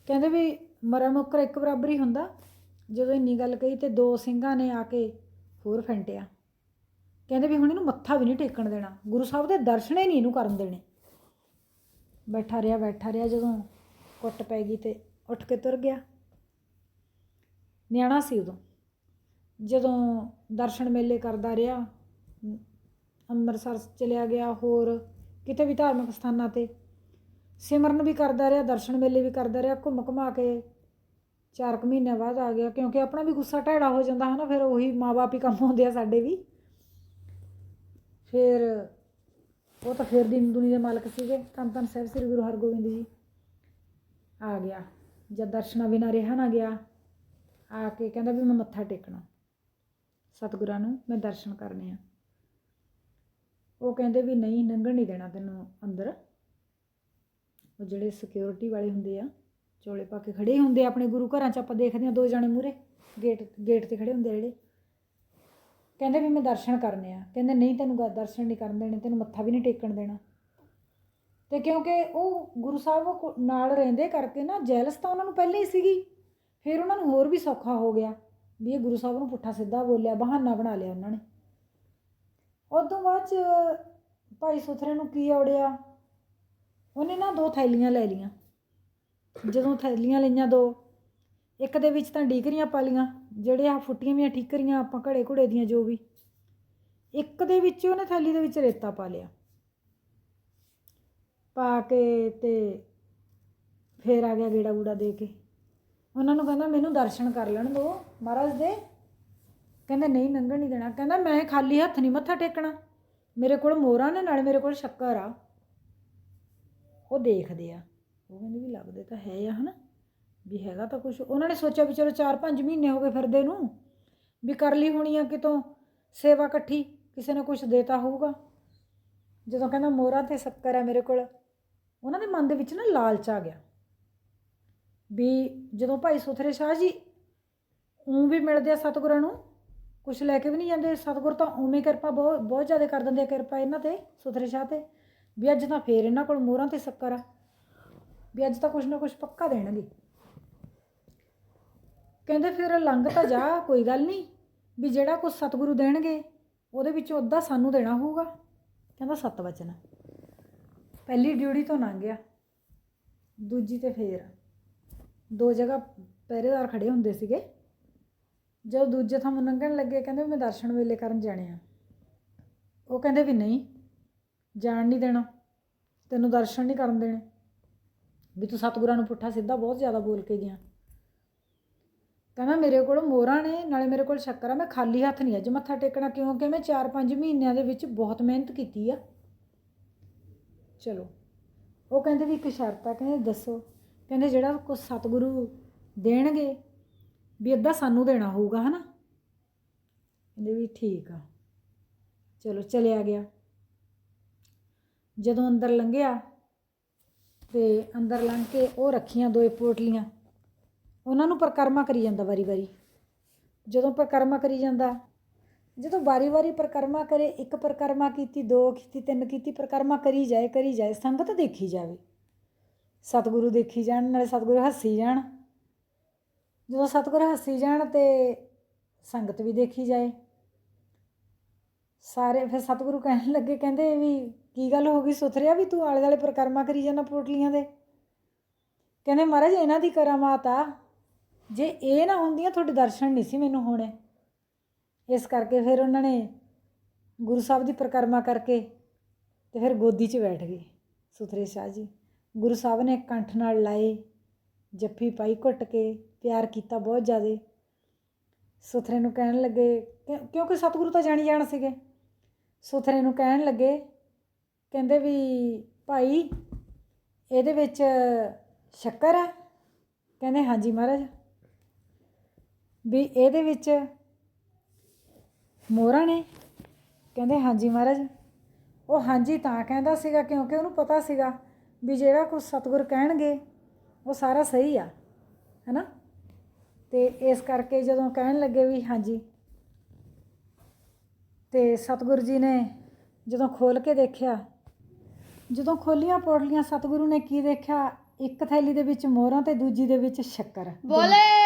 ਕਹਿੰਦੇ ਵੀ ਮਰਾ ਮੁੱਕਰ ਇੱਕ ਬਰਾਬਰ ਹੀ ਹੁੰਦਾ। ਜਦੋਂ ਇੰਨੀ ਗੱਲ ਕਹੀ ਤੇ ਦੋ ਸਿੰਘਾਂ ਨੇ ਆ ਕੇ ਹੋਰ ਫੈਂਟਿਆ। ਕਹਿੰਦੇ ਵੀ ਹੁਣ ਇਹਨੂੰ ਮੱਥਾ ਵੀ ਨਹੀਂ ਟੇਕਣ ਦੇਣਾ, ਗੁਰੂ ਸਾਹਿਬ ਦੇ ਦਰਸ਼ਨੇ ਨਹੀਂ ਇਹਨੂੰ ਕਰਨ ਦੇਣੇ। ਬੈਠਾ ਰਿਹਾ ਬੈਠਾ ਰਿਹਾ ਜਦੋਂ ਕੁੱਟ ਪੈ ਗਈ ਤੇ ਉੱਠ ਕੇ ਤੁਰ ਗਿਆ। ਨਿਆਣਾ ਸੀ ਉਦੋਂ। ਜਦੋਂ ਦਰਸ਼ਨ ਮੇਲੇ ਕਰਦਾ ਰਿਹਾ, ਅੰਮ੍ਰਿਤਸਰ ਚਲਿਆ ਗਿਆ ਹੋਰ ਕਿਤੇ ਵੀ ਧਾਰਮਿਕ ਸਥਾਨਾਂ ਤੇ। ਸਿਮਰਨ ਵੀ ਕਰਦਾ ਰਿਹਾ, ਦਰਸ਼ਨ ਮੇਲੇ ਵੀ ਕਰਦਾ ਰਿਹਾ, ਘੁੰਮ ਘੁਮਾ ਕੇ ਚਾਰ ਕੁ ਮਹੀਨੇ ਬਾਅਦ ਆ ਗਿਆ, ਕਿਉਂਕਿ ਆਪਣਾ ਵੀ ਗੁੱਸਾ ਢੈੜਾ ਹੋ ਜਾਂਦਾ ਹੈ ਨਾ ਫਿਰ ਉਹੀ ਮਾਪੇ ਹੀ ਕੰਮ ਹੁੰਦੇ ਆ ਸਾਡੇ ਵੀ। ਫਿਰ ਉਹ ਤਾਂ ਫਿਰ ਦੀਨ ਦੁਨੀ ਦੇ ਮਾਲਕ ਸੀਗੇ ਤਨ ਧੰਨ ਸਾਹਿਬ ਸ੍ਰੀ ਗੁਰੂ ਹਰਗੋਬਿੰਦ ਜੀ। ਆ ਗਿਆ। ਜਦ ਦਰਸ਼ਨਾਂ ਬਿਨਾਂ ਰਿਹਾ ਨਾ ਗਿਆ, ਆ ਕੇ ਕਹਿੰਦਾ ਵੀ ਮੈਂ ਮੱਥਾ ਟੇਕਣਾ। ਸਤਿਗੁਰਾਂ ਨੂੰ ਮੈਂ ਦਰਸ਼ਨ ਕਰਨੇ ਆ। ਉਹ ਕਹਿੰਦੇ ਵੀ ਨਹੀਂ ਲੰਘਣ ਨਹੀਂ ਦੇਣਾ ਤੈਨੂੰ ਅੰਦਰ। ਉਹ ਜਿਹੜੇ ਸਿਕਿਉਰਿਟੀ ਵਾਲੇ ਹੁੰਦੇ ਆ, ਚੋਲੇ ਪਾ ਕੇ ਖੜੇ ਹੁੰਦੇ ਆ ਆਪਣੇ ਗੁਰੂ ਘਰਾਂ 'ਚ, ਆਪਾਂ ਦੇਖਦੇ ਆ ਦੋ ਜਣੇ ਮੂਰੇ ਗੇਟ ਗੇਟ ਤੇ ਖੜੇ ਹੁੰਦੇ ਜਿਹੜੇ। ਕਹਿੰਦੇ ਵੀ ਮੈਂ ਦਰਸ਼ਨ ਕਰਨੇ ਆ। ਕਹਿੰਦੇ ਨਹੀਂ ਤੈਨੂੰ ਗ- ਦਰਸ਼ਨ ਨਹੀਂ ਕਰਨ ਦੇਣੇ, ਤੈਨੂੰ ਮੱਥਾ ਵੀ ਨਹੀਂ ਟੇਕਣ ਦੇਣਾ। ਤੇ ਕਿਉਂਕਿ ਉਹ ਗੁਰੂ ਸਾਹਿਬ ਕੋ- ਨਾਲ ਰਹਿੰਦੇ ਕਰਕੇ ਨਾ ਜੈਲਸ ਤਾਂ ਉਹਨਾਂ ਨੂੰ ਪਹਿਲਾਂ ਹੀ ਸੀਗੀ। ਫਿਰ ਉਹਨਾਂ ਨੂੰ ਹੋਰ ਵੀ ਸੌਖਾ ਹੋ ਗਿਆ ਵੀ ਇਹ ਗੁਰੂ ਸਾਹਿਬ ਨੂੰ ਪੁੱਠਾ ਸਿੱਧਾ ਬੋਲਿਆ, ਬਹਾਨਾ ਬਣਾ ਲਿਆ ਉਹਨਾਂ ਨੇ। ਉਦੋਂ ਬਾਅਦ ਚ ਭਾਈ ਸੁਥਰੇ ਨੂੰ ਕੀ ਔੜਿਆ? ਉਹਨੇ ਨਾ ਦੋ ਥੈਲੀਆਂ ਲੈ ਲੀਆਂ ਜਦੋਂ ਥੈਲੀਆਂ ਲਈਆਂ ਦੋ, ਇੱਕ ਦੇ ਵਿੱਚ ਤਾਂ ਡੀਕਰੀਆਂ ਪਾ ਲੀਆਂ ਜਿਹੜੇ ਆ ਫੁੱਟੀਆਂ ਵੀਆਂ ਠੀਕਰੀਆਂ ਆਪਾਂ ਘੜੇ ਘੁੜੇ ਦੀਆਂ ਜੋ ਵੀ, ਇੱਕ ਦੇ ਵਿੱਚ ਉਹਨੇ ਥੈਲੀ ਦੇ ਵਿੱਚ ਰੇਤਾ ਪਾ ਲਿਆ। ਪਾ ਕੇ ਤੇ ਫੇਰ ਆ ਗਿਆ ਗੇੜਾ ਗੂੜਾ ਦੇ ਕੇ। ਉਹਨਾਂ ਨੂੰ ਕਹਿੰਦਾ, ਮੈਨੂੰ ਦਰਸ਼ਨ ਕਰ ਲੈਣ ਦਿਓ ਮਹਾਰਾਜ ਦੇ। ਕਹਿੰਦੇ, ਨਹੀਂ ਲੰਘਣ ਨਹੀਂ ਦੇਣਾ। ਕਹਿੰਦਾ, ਮੈਂ ਖਾਲੀ ਹੱਥ ਨਹੀਂ ਮੱਥਾ ਟੇਕਣਾ। ਮੇਰੇ ਕੋਲ ਮੋਹਰਾਂ ਨੇ, ਨਾਲੇ ਮੇਰੇ ਕੋਲ ਸ਼ੱਕਰ ਆ। ਉਹ ਦੇਖਦੇ ਆ। ਉਹ ਕਹਿੰਦੇ ਵੀ ਲੱਗਦੇ ਤਾਂ ਹੈ ਆ, ਹਨਾ? ਵੀ ਹੈਗਾ ਤਾਂ ਕੁਝ ਉਹਨਾਂ ਨੇ ਸੋਚਿਆ ਵੀ ਚਲੋ 4-5 ਮਹੀਨੇ ਹੋ ਗਏ ਫਿਰਦੇ ਨੂੰ, ਵੀ ਕਰ ਲਈ ਹੋਣੀ ਆ ਕਿਤੋਂ ਸੇਵਾ ਇਕੱਠੀ, ਕਿਸੇ ਨੇ ਕੁਝ ਦੇਤਾ ਹੋਊਗਾ। ਜਦੋਂ ਕਹਿੰਦਾ, ਮੋਹਰਾਂ ਤੇ ਸ਼ੱਕਰ ਆ ਮੇਰੇ ਕੋਲ। ਉਹਨਾਂ ਦੇ ਮਨ ਦੇ ਵਿੱਚ ਨਾ ਲਾਲਚ ਆ ਗਿਆ। ਵੀ ਜਦੋਂ ਭਾਈ ਸੁਥਰੇ ਸ਼ਾਹ ਜੀ ਉਂ ਵੀ ਮਿਲਦੇ ਆ ਸਤਿਗੁਰਾਂ ਨੂੰ ਕੁਝ ਲੈ ਕੇ ਵੀ ਨਹੀਂ ਜਾਂਦੇ, ਸਤਿਗੁਰ ਤਾਂ ਉਵੇਂ ਕਿਰਪਾ ਬਹੁਤ ਬਹੁਤ ਜ਼ਿਆਦਾ ਕਰ ਦਿੰਦੇ ਆ ਕਿਰਪਾ ਇਹਨਾਂ ਤੇ, ਸੁਥਰੇ ਸ਼ਾਹ ਤੇ। ਵੀ ਅੱਜ ਤਾਂ ਫੇਰ ਇਹਨਾਂ ਕੋਲ ਮੋਹਰਾਂ ਤੇ ਸ਼ੱਕਰ ਆ। ਵੀ ਅੱਜ ਤਾਂ ਕੁਝ ਨਾ ਕੁਝ ਪੱਕਾ ਦੇਣਗੇ। ਕਹਿੰਦੇ ਫਿਰ ਲੰਘ ਤਾਂ ਜਾ, ਕੋਈ ਗੱਲ ਨਹੀਂ। ਵੀ ਜਿਹੜਾ ਕੁਝ ਸਤਿਗੁਰੂ ਦੇਣਗੇ, ਉਹਦੇ ਵਿੱਚੋਂ ਅੱਧਾ ਸਾਨੂੰ ਦੇਣਾ ਹੋਊਗਾ। ਕਹਿੰਦਾ ਸਤ ਵਚਨ ਪਹਿਲੀ ਡਿਊਟੀ ਤੋਂ ਲੰਘ ਗਿਆ। ਦੂਜੀ ਤੇ ਫੇਰ। ਦੋ ਜਗ੍ਹਾ ਪਹਿਰੇਦਾਰ ਖੜੇ ਹੁੰਦੇ ਸੀਗੇ। ਜਦੋਂ ਦੂਜੇ ਥਾਂ ਲੰਘਣ ਲੱਗੇ, ਕਹਿੰਦੇ ਵੀ ਮੈਂ ਦਰਸ਼ਨ ਵੇਲੇ ਕਰਨ ਜਾਣੇ ਆ। ਉਹ ਕਹਿੰਦੇ ਵੀ ਨਹੀਂ, ਜਾਣ ਨਹੀਂ ਦੇਣਾ। ਤੈਨੂੰ ਦਰਸ਼ਨ ਨਹੀਂ ਕਰਨ ਦੇਣੇ। ਵੀ ਤੂੰ ਸਤਿਗੁਰਾਂ ਨੂੰ ਪੁੱਠਾ ਸਿੱਧਾ ਬਹੁਤ ਜ਼ਿਆਦਾ ਬੋਲ ਕੇ ਗਿਆ। ਕਹਿੰਦਾ ਮੇਰੇ ਕੋਲ ਮੋਹਰਾਂ ਨੇ, ਨਾਲੇ ਮੇਰੇ ਕੋਲ ਸ਼ੱਕਰ ਆ। ਮੈਂ ਖਾਲੀ ਹੱਥ ਨਹੀਂ ਅੱਜ ਮੱਥਾ ਟੇਕਣਾ ਕਿਉਂਕਿ ਮੈਂ 4-5 ਮਹੀਨਿਆਂ ਦੇ ਵਿੱਚ ਬਹੁਤ ਮਿਹਨਤ ਕੀਤੀ ਆ। ਚਲੋ। ਉਹ ਕਹਿੰਦੇ ਵੀ ਇੱਕ ਸ਼ਰਤ ਆ, ਕਹਿੰਦੇ ਦੱਸੋ। ਕਹਿੰਦੇ ਜਿਹੜਾ ਕੁਛ ਸਤਿਗੁਰੂ ਦੇਣਗੇ ਵੀ ਅੱਧਾ ਸਾਨੂੰ ਦੇਣਾ ਹੋਊਗਾ, ਹਨਾ? ਕਹਿੰਦੇ ਵੀ ਠੀਕ ਆ। ਚਲੋ, ਚਲਿਆ ਗਿਆ। ਜਦੋਂ ਅੰਦਰ ਲੰਘਿਆ ਤੇ ਅੰਦਰ ਲੰਘ ਕੇ ਉਹ ਰੱਖੀਆਂ ਦੋਏ ਪੋਟਲੀਆਂ। ਉਹਨਾਂ ਨੂੰ ਪਰਕਰਮਾ ਕਰੀ ਜਾਂਦਾ ਵਾਰੀ-ਵਾਰੀ। ਜਦੋਂ ਪਰਕਰਮਾ ਕਰੀ ਜਾਂਦਾ ਜਦੋਂ ਵਾਰੀ-ਵਾਰੀ ਪਰਕਰਮਾ ਕਰੇ, ਇੱਕ ਪਰਕਰਮਾ ਕੀਤੀ, ਦੋ ਕੀਤੀ, ਤਿੰਨ ਕੀਤੀ, ਪਰਕਰਮਾ ਕਰੀ ਜਾਏ ਕਰੀ ਜਾਏ, ਸੰਗਤ ਦੇਖੀ ਜਾਵੇ। ਸਤਿਗੁਰੂ ਦੇਖੀ ਜਾਣ, ਨਾਲੇ ਸਤਿਗੁਰੂ ਹੱਸੀ ਜਾਣ। ਜਦੋਂ ਸਤਿਗੁਰੂ ਹੱਸੀ ਜਾਣ ਤੇ ਸੰਗਤ ਵੀ ਦੇਖੀ ਜਾਏ। ਸਾਰੇ ਫਿਰ ਸਤਿਗੁਰੂ ਕਹਿਣ ਲੱਗੇ, ਕਹਿੰਦੇ ਵੀ ਕੀ ਗੱਲ ਹੋ ਗਈ? ਸੁਥਰਿਆ ਵੀ ਤੂੰ? ਆਲੇ ਦੁਆਲੇ ਪ੍ਰਕਰਮਾ ਕਰੀ ਜਾਂਦਾ ਪੋਟਲੀਆਂ ਦੇ। ਕਹਿੰਦੇ, ਮਹਾਰਾਜ, ਇਹਨਾਂ ਦੀ ਕਰਾਮਾਤ ਆ। ਜੇ ਇਹ ਨਾ ਹੁੰਦੀਆਂ, ਤੁਹਾਡੇ ਦਰਸ਼ਨ ਨਹੀਂ ਸੀ ਮੈਨੂੰ ਹੋਣੇ। ਇਸ ਕਰਕੇ ਫਿਰ ਉਹਨਾਂ ਨੇ ਗੁਰੂ ਸਾਹਿਬ ਦੀ ਪ੍ਰਕਰਮਾ ਕਰਕੇ ਤੇ ਫਿਰ ਗੋਦੀ 'ਚ ਬੈਠ ਗਏ ਸੁਥਰੇ ਸ਼ਾਹ ਜੀ। ਗੁਰੂ ਸਾਹਿਬ ਨੇ ਕੰਠ ਨਾਲ ਲਾਏ, ਜੱਫੀ ਪਾਈ, ਘੁੱਟ ਕੇ ਪਿਆਰ ਕੀਤਾ ਬਹੁਤ ਜ਼ਿਆਦੇ। ਸੁਥਰੇ ਨੂੰ ਕਹਿਣ ਲੱਗੇ ਕਿ- ਕਿਉਂਕਿ ਸਤਿਗੁਰੂ ਤਾਂ ਜਾਣੀ ਜਾਣ ਸੀਗੇ। ਸੁਥਰੇ ਨੂੰ ਕਹਿਣ ਲੱਗੇ, ਕਹਿੰਦੇ ਵੀ ਭਾਈ ਇਹਦੇ ਵਿੱਚ ਸ਼ੱਕਰ ਹੈ ਕਹਿੰਦੇ ਹਾਂਜੀ ਮਹਾਰਾਜ। ਵੀ ਇਹਦੇ ਵਿੱਚ ਮੋਹਰਾਂ ਨੇ? ਕਹਿੰਦੇ, ਹਾਂਜੀ ਮਹਾਰਾਜ। ਉਹ ਹਾਂਜੀ ਤਾਂ ਕਹਿੰਦਾ ਸੀਗਾ, ਕਿਉਂਕਿ ਉਹਨੂੰ ਪਤਾ ਸੀਗਾ ਵੀ ਜਿਹੜਾ ਕੁਝ ਸਤਿਗੁਰ ਕਹਿਣਗੇ, ਉਹ ਸਾਰਾ ਸਹੀ ਆ, ਹੈਨਾ? ਤੇ ਇਸ ਕਰਕੇ ਜਦੋਂ ਕਹਿਣ ਲੱਗੇ ਵੀ ਹਾਂਜੀ ਤੇ ਸਤਿਗੁਰੂ ਜੀ ਨੇ ਜਦੋਂ ਖੋਲ ਕੇ ਦੇਖਿਆ, ਜਦੋਂ ਖੋਲੀਆਂ ਪੋਟਲੀਆਂ, ਸਤਿਗੁਰੂ ਨੇ ਕੀ ਦੇਖਿਆ? ਇੱਕ ਥੈਲੀ ਦੇ ਵਿੱਚ ਮੋਹਰਾਂ ਤੇ ਦੂਜੀ ਦੇ ਵਿੱਚ ਸ਼ੱਕਰ। ਬੋਲੇ!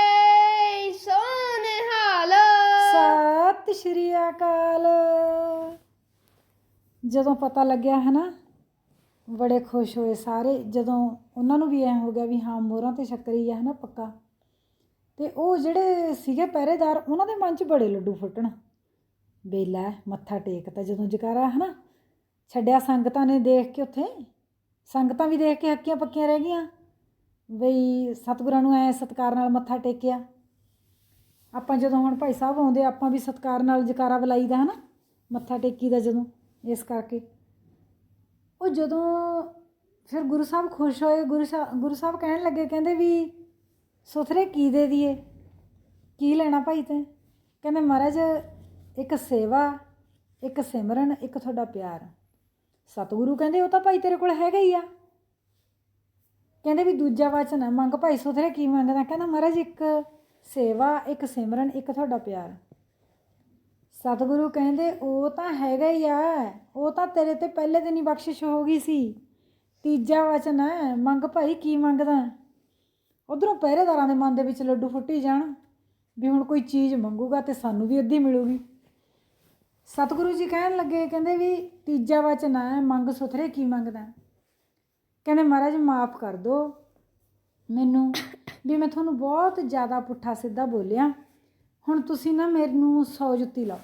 ਸ਼੍ਰੀ ਅਕਾਲ। ਜਦੋਂ ਪਤਾ ਲੱਗਿਆ ਹੈ ਨਾ ਬੜੇ ਖੁਸ਼ ਹੋਏ ਸਾਰੇ। ਜਦੋਂ ਉਹਨਾਂ ਨੂੰ ਵੀ ਐ ਹੋ ਗਿਆ ਵੀ ਹਾਂ, ਮੋਹਰਾਂ ਤੇ ਸ਼ੱਕਰੀ ਆ ਹੈ ਨਾ ਪੱਕਾ। ਤੇ ਉਹ ਜਿਹੜੇ ਸੀਗੇ ਪਹਿਰੇਦਾਰ, ਉਹਨਾਂ ਦੇ ਮਨ 'ਚ ਬੜੇ ਲੱਡੂ ਫੁੱਟਣ। ਬੇਲਾ ਮੱਥਾ ਟੇਕਤਾ ਜਦੋਂ ਜਕਾਰਾ ਹੈ ਨਾ ਛੱਡਿਆ ਸੰਗਤਾਂ ਨੇ ਦੇਖ ਕੇ ਉੱਥੇ। ਸੰਗਤਾਂ ਵੀ ਦੇਖ ਕੇ ਹੱਕੀਆਂ ਪੱਕੀਆਂ ਰਹਿ ਗਈਆਂ। ਬਈ ਸਤਿਗੁਰਾਂ ਨੂੰ ਐ ਸਤਿਕਾਰ ਨਾਲ ਮੱਥਾ ਟੇਕਿਆ। ਆਪਾਂ ਜਦੋਂ ਹੁਣ ਭਾਈ ਸਾਹਿਬ ਆਉਂਦੇ, ਆਪਾਂ ਵੀ ਸਤਿਕਾਰ ਨਾਲ ਜਕਾਰਾ ਬੁਲਾਈਦਾ ਹੈ ਨਾ ਮੱਥਾ ਟੇਕੀਦਾ ਜਦੋਂ, ਇਸ ਕਰਕੇ। ਉਹ ਜਦੋਂ ਫਿਰ ਗੁਰੂ ਸਾਹਿਬ ਖੁਸ਼ ਹੋਏ, ਗੁਰੂ ਸਾਹਿਬ ਗੁਰੂ ਸਾਹਿਬ ਕਹਿਣ ਲੱਗੇ, ਕਹਿੰਦੇ ਵੀ ਸੁਥਰੇ ਕੀ ਦੇ ਦਈਏ ਕੀ ਲੈਣਾ ਭਾਈ ਤੇ? ਕਹਿੰਦੇ ਮਹਾਰਾਜ, ਇੱਕ ਸੇਵਾ, ਇੱਕ ਸਿਮਰਨ, ਇੱਕ ਤੁਹਾਡਾ ਪਿਆਰ। ਸਤਿਗੁਰੂ ਕਹਿੰਦੇ, ਉਹ ਤਾਂ ਭਾਈ ਤੇਰੇ ਕੋਲ ਹੈਗਾ ਹੀ ਆ। ਕਹਿੰਦੇ ਵੀ ਦੂਜਾ ਵਚਨ ਮੰਗ ਭਾਈ ਸੁਥਰੇ ਕੀ ਮੰਗਦਾ? ਕਹਿੰਦਾ ਮਹਾਰਾਜ, ਇੱਕ ਸੇਵਾ ਇੱਕ ਸਿਮਰਨ, ਇੱਕ ਤੁਹਾਡਾ ਪਿਆਰ। ਸਤਿਗੁਰੂ ਕਹਿੰਦੇ, ਉਹ ਤਾਂ ਹੈਗਾ ਹੀ ਆ। ਉਹ ਤਾਂ ਤੇਰੇ ਤੇ ਪਹਿਲੇ ਦਿਨ ਹੀ ਬਖਸ਼ਿਸ਼ ਹੋ ਗਈ ਸੀ। ਤੀਜਾ ਵਚਨ ਹੈ, ਮੰਗ ਭਾਈ ਕੀ ਮੰਗਦਾ? ਉਧਰੋਂ ਪਹਿਰੇਦਾਰਾਂ ਦੇ ਮਨ ਦੇ ਵਿੱਚ ਲੱਡੂ ਫੁੱਟੀ ਜਾਣ। ਵੀ ਹੁਣ ਕੋਈ ਚੀਜ਼ ਮੰਗੂਗਾ ਤੇ ਸਾਨੂੰ ਵੀ ਅੱਧੀ ਮਿਲੂਗੀ। ਸਤਿਗੁਰੂ ਜੀ ਕਹਿਣ ਲੱਗੇ, ਕਹਿੰਦੇ ਵੀ ਤੀਜਾ ਵਚਨ ਹੈ, ਮੰਗ ਸੁਥਰੇ ਕੀ ਮੰਗਦਾ? ਕਹਿੰਦੇ, ਮਹਾਰਾਜ, ਮਾਫ ਕਰ ਦਿਓ। ਮੈਨੂੰ ਵੀ ਮੈਂ ਤੁਹਾਨੂੰ ਬਹੁਤ ਜ਼ਿਆਦਾ ਪੁੱਠਾ ਸਿੱਧਾ ਬੋਲਿਆ। ਹੁਣ ਤੁਸੀਂ ਨਾ ਮੈਨੂੰ ਸੌ ਜੁੱਤੀ ਲਾਓ।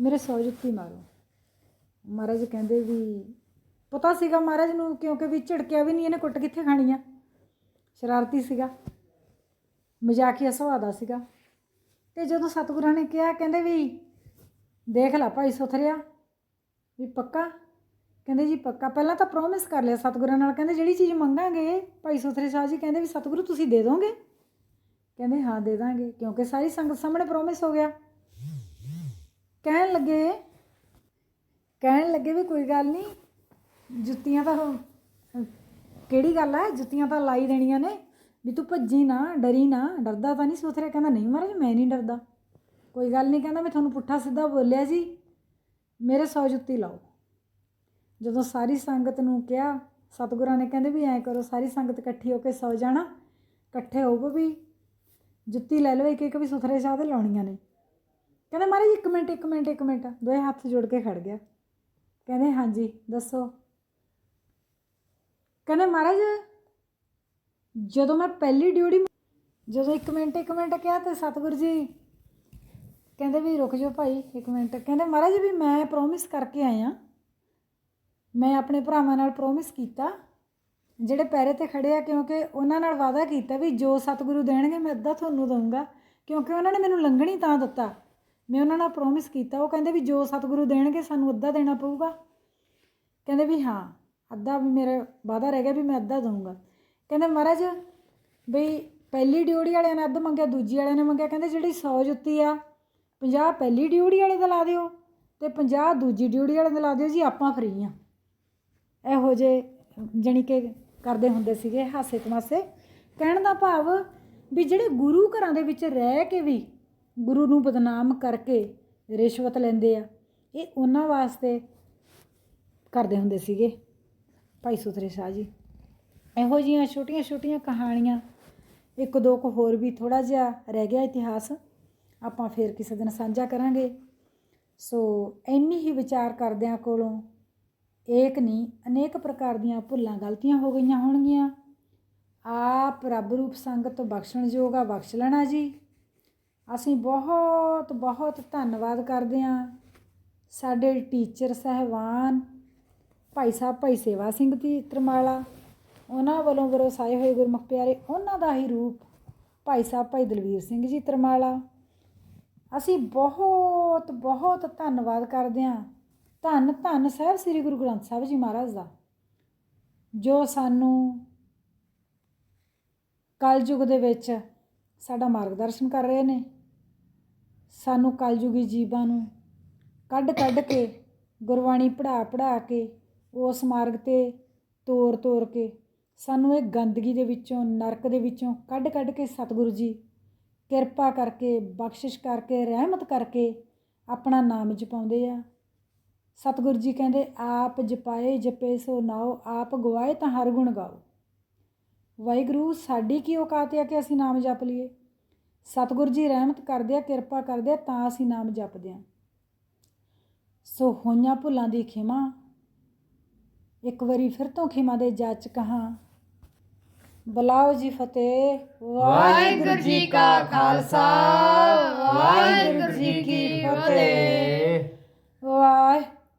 ਮੇਰੇ ਸੌ ਜੁੱਤੀ ਮਾਰੋ। ਮਹਾਰਾਜ ਕਹਿੰਦੇ ਵੀ, ਪਤਾ ਸੀਗਾ ਮਹਾਰਾਜ ਨੂੰ ਕਿਉਂਕਿ ਵੀ ਝੜਕਿਆ ਵੀ ਨਹੀਂ, ਇਹਨੇ ਕੁੱਟ ਕਿੱਥੇ ਖਾਣੀ ਆ? ਸ਼ਰਾਰਤੀ ਸੀਗਾ। ਮਜ਼ਾਕੀਆ ਸੁਭਾਅ ਦਾ ਸੀਗਾ। ਤੇ ਜਦੋਂ ਸਤਿਗੁਰਾਂ ਨੇ ਕਿਹਾ, ਕਹਿੰਦੇ ਵੀ ਦੇਖ ਲੈ ਭਾਈ ਸੁਥਰਿਆ, ਵੀ ਪੱਕਾ? ਕਹਿੰਦੇ ਜੀ ਪੱਕਾ, ਪਹਿਲਾਂ ਤਾਂ ਪ੍ਰੋਮਿਸ ਕਰ ਲਿਆ ਸਤਿਗੁਰਾਂ ਨਾਲ, ਕਹਿੰਦੇ ਜਿਹੜੀ ਚੀਜ਼ ਮੰਗਾਂਗੇ, ਭਾਈ ਸੁਥਰੇ ਸਾਹਿਬ ਜੀ ਕਹਿੰਦੇ ਵੀ ਸਤਿਗੁਰੂ ਤੁਸੀਂ ਦੇ ਦੋਗੇ? ਕਹਿੰਦੇ ਹਾਂ, ਦੇ ਦਾਂਗੇ, ਕਿਉਂਕਿ ਸਾਰੀ ਸੰਗਤ ਸਾਹਮਣੇ ਪ੍ਰੋਮਿਸ ਹੋ ਗਿਆ। ਕਹਿਣ ਲੱਗੇ ਕਹਿਣ ਲੱਗੇ ਵੀ ਕੋਈ ਗੱਲ ਨਹੀਂ, ਜੁੱਤੀਆਂ ਤਾਂ ਕਿਹੜੀ ਗੱਲ ਹੈ ਜੁੱਤੀਆਂ ਤਾਂ ਲਾਈ ਦੇਣੀਆਂ ਨੇ, ਵੀ ਤੂੰ ਭੱਜੀ ਨਾ, ਡਰੀ ਨਾ, ਡਰਦਾ ਤਾਂ ਨਹੀਂ ਸੁਥਰੇ, ਕਹਿੰਦਾ ਨਹੀਂ ਮਹਾਰਾਜ, ਮੈਂ ਨਹੀਂ ਡਰਦਾ। ਕੋਈ ਗੱਲ ਨਹੀਂ, ਕਹਿੰਦਾ ਮੈਂ ਤੁਹਾਨੂੰ ਪੁੱਠਾ ਸਿੱਧਾ ਬੋਲਿਆ ਜੀ, ਮੇਰੇ ਸੌ ਜੁੱਤੀ ਲਾਓ। ਜਦੋਂ ਸਾਰੀ ਸੰਗਤ ਨੂੰ ਕਿਹਾ, ਸਤਿਗੁਰਾਂ ਨੇ ਕਹਿੰਦੇ ਵੀ ਐਂ ਕਰੋ, ਸਾਰੀ ਸੰਗਤ ਇਕੱਠੀ ਹੋ ਕੇ ਸੌ ਜਾਣਾ, ਇਕੱਠੇ ਹੋਵੋ ਵੀ, ਜੁੱਤੀ ਲੈ ਲਓ ਇੱਕ ਇੱਕ ਵੀ ਸੁਥਰੇ ਸ਼ਾਹ ਦੇ ਲਾਉਣੀਆਂ ਨੇ। ਕਹਿੰਦੇ ਮਹਾਰਾਜ ਇੱਕ ਮਿੰਟ ਇੱਕ ਮਿੰਟ ਇੱਕ ਮਿੰਟ ਦੋਏ ਹੱਥ ਜੋੜ ਕੇ ਖੜ ਗਿਆ। ਕਹਿੰਦੇ, ਹਾਂਜੀ, ਦੱਸੋ। ਕਹਿੰਦੇ, ਮਹਾਰਾਜ, ਜਦੋਂ ਮੈਂ ਪਹਿਲੀ ਡਿਊਟੀ, ਜਦੋਂ ਇੱਕ ਮਿੰਟ ਇੱਕ ਮਿੰਟ ਕਿਹਾ ਤੇ ਸਤਿਗੁਰ ਜੀ ਕਹਿੰਦੇ ਵੀ ਰੁਕ ਜਾਓ ਭਾਈ, ਇੱਕ ਮਿੰਟ। ਕਹਿੰਦੇ, ਮਹਾਰਾਜ ਵੀ ਮੈਂ ਪ੍ਰੋਮਿਸ ਕਰਕੇ ਆਇਆ। ਮੈਂ ਆਪਣੇ ਭਰਾਵਾਂ ਨਾਲ ਪ੍ਰੋਮਿਸ ਕੀਤਾ, ਜਿਹੜੇ ਪੈਰੇ ਤੇ ਖੜੇ ਆ, ਕਿਉਂਕਿ ਉਹਨਾਂ ਨਾਲ ਵਾਅਦਾ ਕੀਤਾ ਵੀ ਜੋ ਸਤਿਗੁਰੂ ਦੇਣਗੇ ਮੈਂ ਅੱਧਾ ਤੁਹਾਨੂੰ ਦਊਂਗਾ, ਕਿਉਂਕਿ ਉਹਨਾਂ ਨੇ ਮੈਨੂੰ ਲੰਘਣੀ ਤਾਂ ਦਿੱਤਾ। ਮੈਂ ਉਹਨਾਂ ਨਾਲ ਪ੍ਰੋਮਿਸ ਕੀਤਾ, ਉਹ ਕਹਿੰਦੇ ਵੀ ਜੋ ਸਤਿਗੁਰੂ ਦੇਣਗੇ ਸਾਨੂੰ ਅੱਧਾ ਦੇਣਾ ਪਊਗਾ। ਕਹਿੰਦੇ ਵੀ ਹਾਂ, ਅੱਧਾ ਵੀ ਮੇਰਾ ਵਾਅਦਾ ਰਹਿ ਗਿਆ ਵੀ ਮੈਂ ਅੱਧਾ ਦਊਂਗਾ। ਕਹਿੰਦੇ ਮਹਾਰਾਜ ਵੀ ਪਹਿਲੀ ਡਿਊਟੀ ਵਾਲਿਆਂ ਨੇ ਅੱਧ ਮੰਗਿਆ, ਦੂਜੀ ਵਾਲਿਆਂ ਨੇ ਮੰਗਿਆ, ਕਹਿੰਦੇ ਜਿਹੜੀ 100 ਜੁੱਤੀ ਆ 50 ਪਹਿਲੀ ਡਿਊਟੀ ਵਾਲੇ ਦਾ ਲਾ ਦਿਓ ਤੇ 50 ਦੂਜੀ ਡਿਊਟੀ ਵਾਲੇ ਦਾ ਲਾ ਦਿਓ ਜੀ, ਆਪਾਂ ਫਰੀ ਆ। ਇਹੋ ਜੇ ਜਾਣੀ ਕਿ ਕਰਦੇ ਹੁੰਦੇ ਸੀਗੇ ਹਾਸੇ ਤਮਾਸੇ। ਕਹਿਣ ਦਾ ਭਾਵ ਵੀ ਜਿਹੜੇ ਗੁਰੂ ਘਰਾਂ ਦੇ ਵਿੱਚ ਰਹਿ ਕੇ ਵੀ ਗੁਰੂ ਨੂੰ ਬਦਨਾਮ ਕਰਕੇ ਰਿਸ਼ਵਤ ਲੈਂਦੇ ਆ, ਇਹ ਉਹਨਾਂ ਵਾਸਤੇ ਕਰਦੇ ਹੁੰਦੇ ਸੀਗੇ। ਭਾਈ ਸੁਥਰੇ ਸ਼ਾਹ ਜੀ, ਇਹੋ ਜੀਆਂ ਛੋਟੀਆਂ ਛੋਟੀਆਂ ਕਹਾਣੀਆਂ, ਇੱਕ ਦੋ ਕੁ ਹੋਰ ਵੀ ਥੋੜਾ ਜਿਹਾ ਰਹਿ ਗਿਆ ਇਤਿਹਾਸ, ਆਪਾਂ ਫੇਰ ਕਿਸੇ ਦਿਨ ਸਾਂਝਾ ਕਰਾਂਗੇ। ਸੋ ਇੰਨੀ ਹੀ ਵਿਚਾਰ ਕਰਦਿਆਂ ਕੋਲੋਂ ਏਕ ਨਹੀਂ, ਅਨੇਕ ਪ੍ਰਕਾਰ ਦੀਆਂ ਭੁੱਲਾਂ ਗਲਤੀਆਂ ਹੋ ਗਈਆਂ ਹੋਣਗੀਆਂ। ਆਪ ਰੱਬ ਰੂਪ ਸੰਗਤ ਬਖਸ਼ਣਯੋਗ ਆ, ਬਖਸ਼ ਲੈਣਾ ਜੀ। ਅਸੀਂ ਬਹੁਤ ਬਹੁਤ ਧੰਨਵਾਦ ਕਰਦੇ ਹਾਂ। ਸਾਡੇ ਟੀਚਰ ਸਹਿਬਾਨ ਭਾਈ ਸਾਹਿਬ, ਭਾਈ ਸੇਵਾ ਸਿੰਘ ਦੀ ਤਰਮਾਲਾ, ਉਹਨਾਂ ਵੱਲੋਂ ਵਰਸਾਏ ਹੋਏ ਗੁਰਮੁਖ ਪਿਆਰੇ, ਉਹਨਾਂ ਦਾ ਹੀ ਰੂਪ ਭਾਈ ਸਾਹਿਬ, ਭਾਈ ਦਲਵੀਰ ਸਿੰਘ ਜੀ ਤਰਮਾਲਾ। ਅਸੀਂ ਬਹੁਤ ਬਹੁਤ ਧੰਨਵਾਦ ਕਰਦੇ ਹਾਂ। ਧੰਨ ਧੰਨ ਸਾਹਿਬ ਸ੍ਰੀ ਗੁਰੂ ਗ੍ਰੰਥ ਸਾਹਿਬ ਜੀ ਮਹਾਰਾਜ ਦਾ, ਜੋ ਸਾਨੂੰ ਕਲਯੁਗ ਦੇ ਵਿੱਚ ਸਾਡਾ ਮਾਰਗਦਰਸ਼ਨ ਕਰ ਰਹੇ ਨੇ, ਸਾਨੂੰ ਕਲਯੁਗੀ ਜੀਵਾਂ ਨੂੰ ਕੱਢ ਕੱਢ ਕੇ, ਗੁਰਬਾਣੀ ਪੜ੍ਹਾ ਪੜ੍ਹਾ ਕੇ, ਉਸ ਮਾਰਗ ਤੇ ਤੋਰ ਤੋਰ ਕੇ, ਸਾਨੂੰ ਇਹ ਗੰਦਗੀ ਦੇ ਵਿੱਚੋਂ, ਨਰਕ ਦੇ ਵਿੱਚੋਂ ਕੱਢ ਕੱਢ ਕੇ ਸਤਿਗੁਰੂ ਜੀ ਕਿਰਪਾ ਕਰਕੇ, ਬਖਸ਼ਿਸ਼ ਕਰਕੇ, ਰਹਿਮਤ ਕਰਕੇ ਆਪਣਾ ਨਾਮ ਜਪਾਉਂਦੇ ਆ। ਸਤਿਗੁਰੂ ਜੀ ਕਹਿੰਦੇ ਆਪ ਜਪਾਏ ਜਪੇ ਸੋ ਨਾਉ ਆਪ ਗਵਾਏ ਤਾਂ ਹਰ ਗੁਣ ਗਾਓ। ਵਾਹਿਗੁਰੂ ਸਾਡੀ ਕੀ ਔਕਾਤ ਹੈ ਕਿ ਅਸੀਂ ਨਾਮ ਜਪ ਲਈਏ? ਸਤਿਗੁਰੂ ਜੀ ਰਹਿਮਤ ਕਰਦੇ ਆ ਕਿਰਪਾ ਕਰਦੇ ਆ ਤਾਂ ਅਸੀਂ ਨਾਮ ਜਪਦੇ ਆ ਸੋ ਹੋਈਆਂ ਭੁੱਲਾਂ ਦੀ ਖਿਮਾ ਇੱਕ ਵਾਰੀ ਫਿਰ ਤੋਂ ਖਿਮਾ ਦੇ ਜਾਚ ਕਹਾਂ। ਬੁਲਾਓ ਜੀ ਫਤਿਹ। ਵਾਹਿਗੁਰੂ ਜੀ ਕਾ ਖਾਲਸਾ ਵਾਹਿਗੁਰੂ ਜੀ ਕੀ ਫਤਿਹ।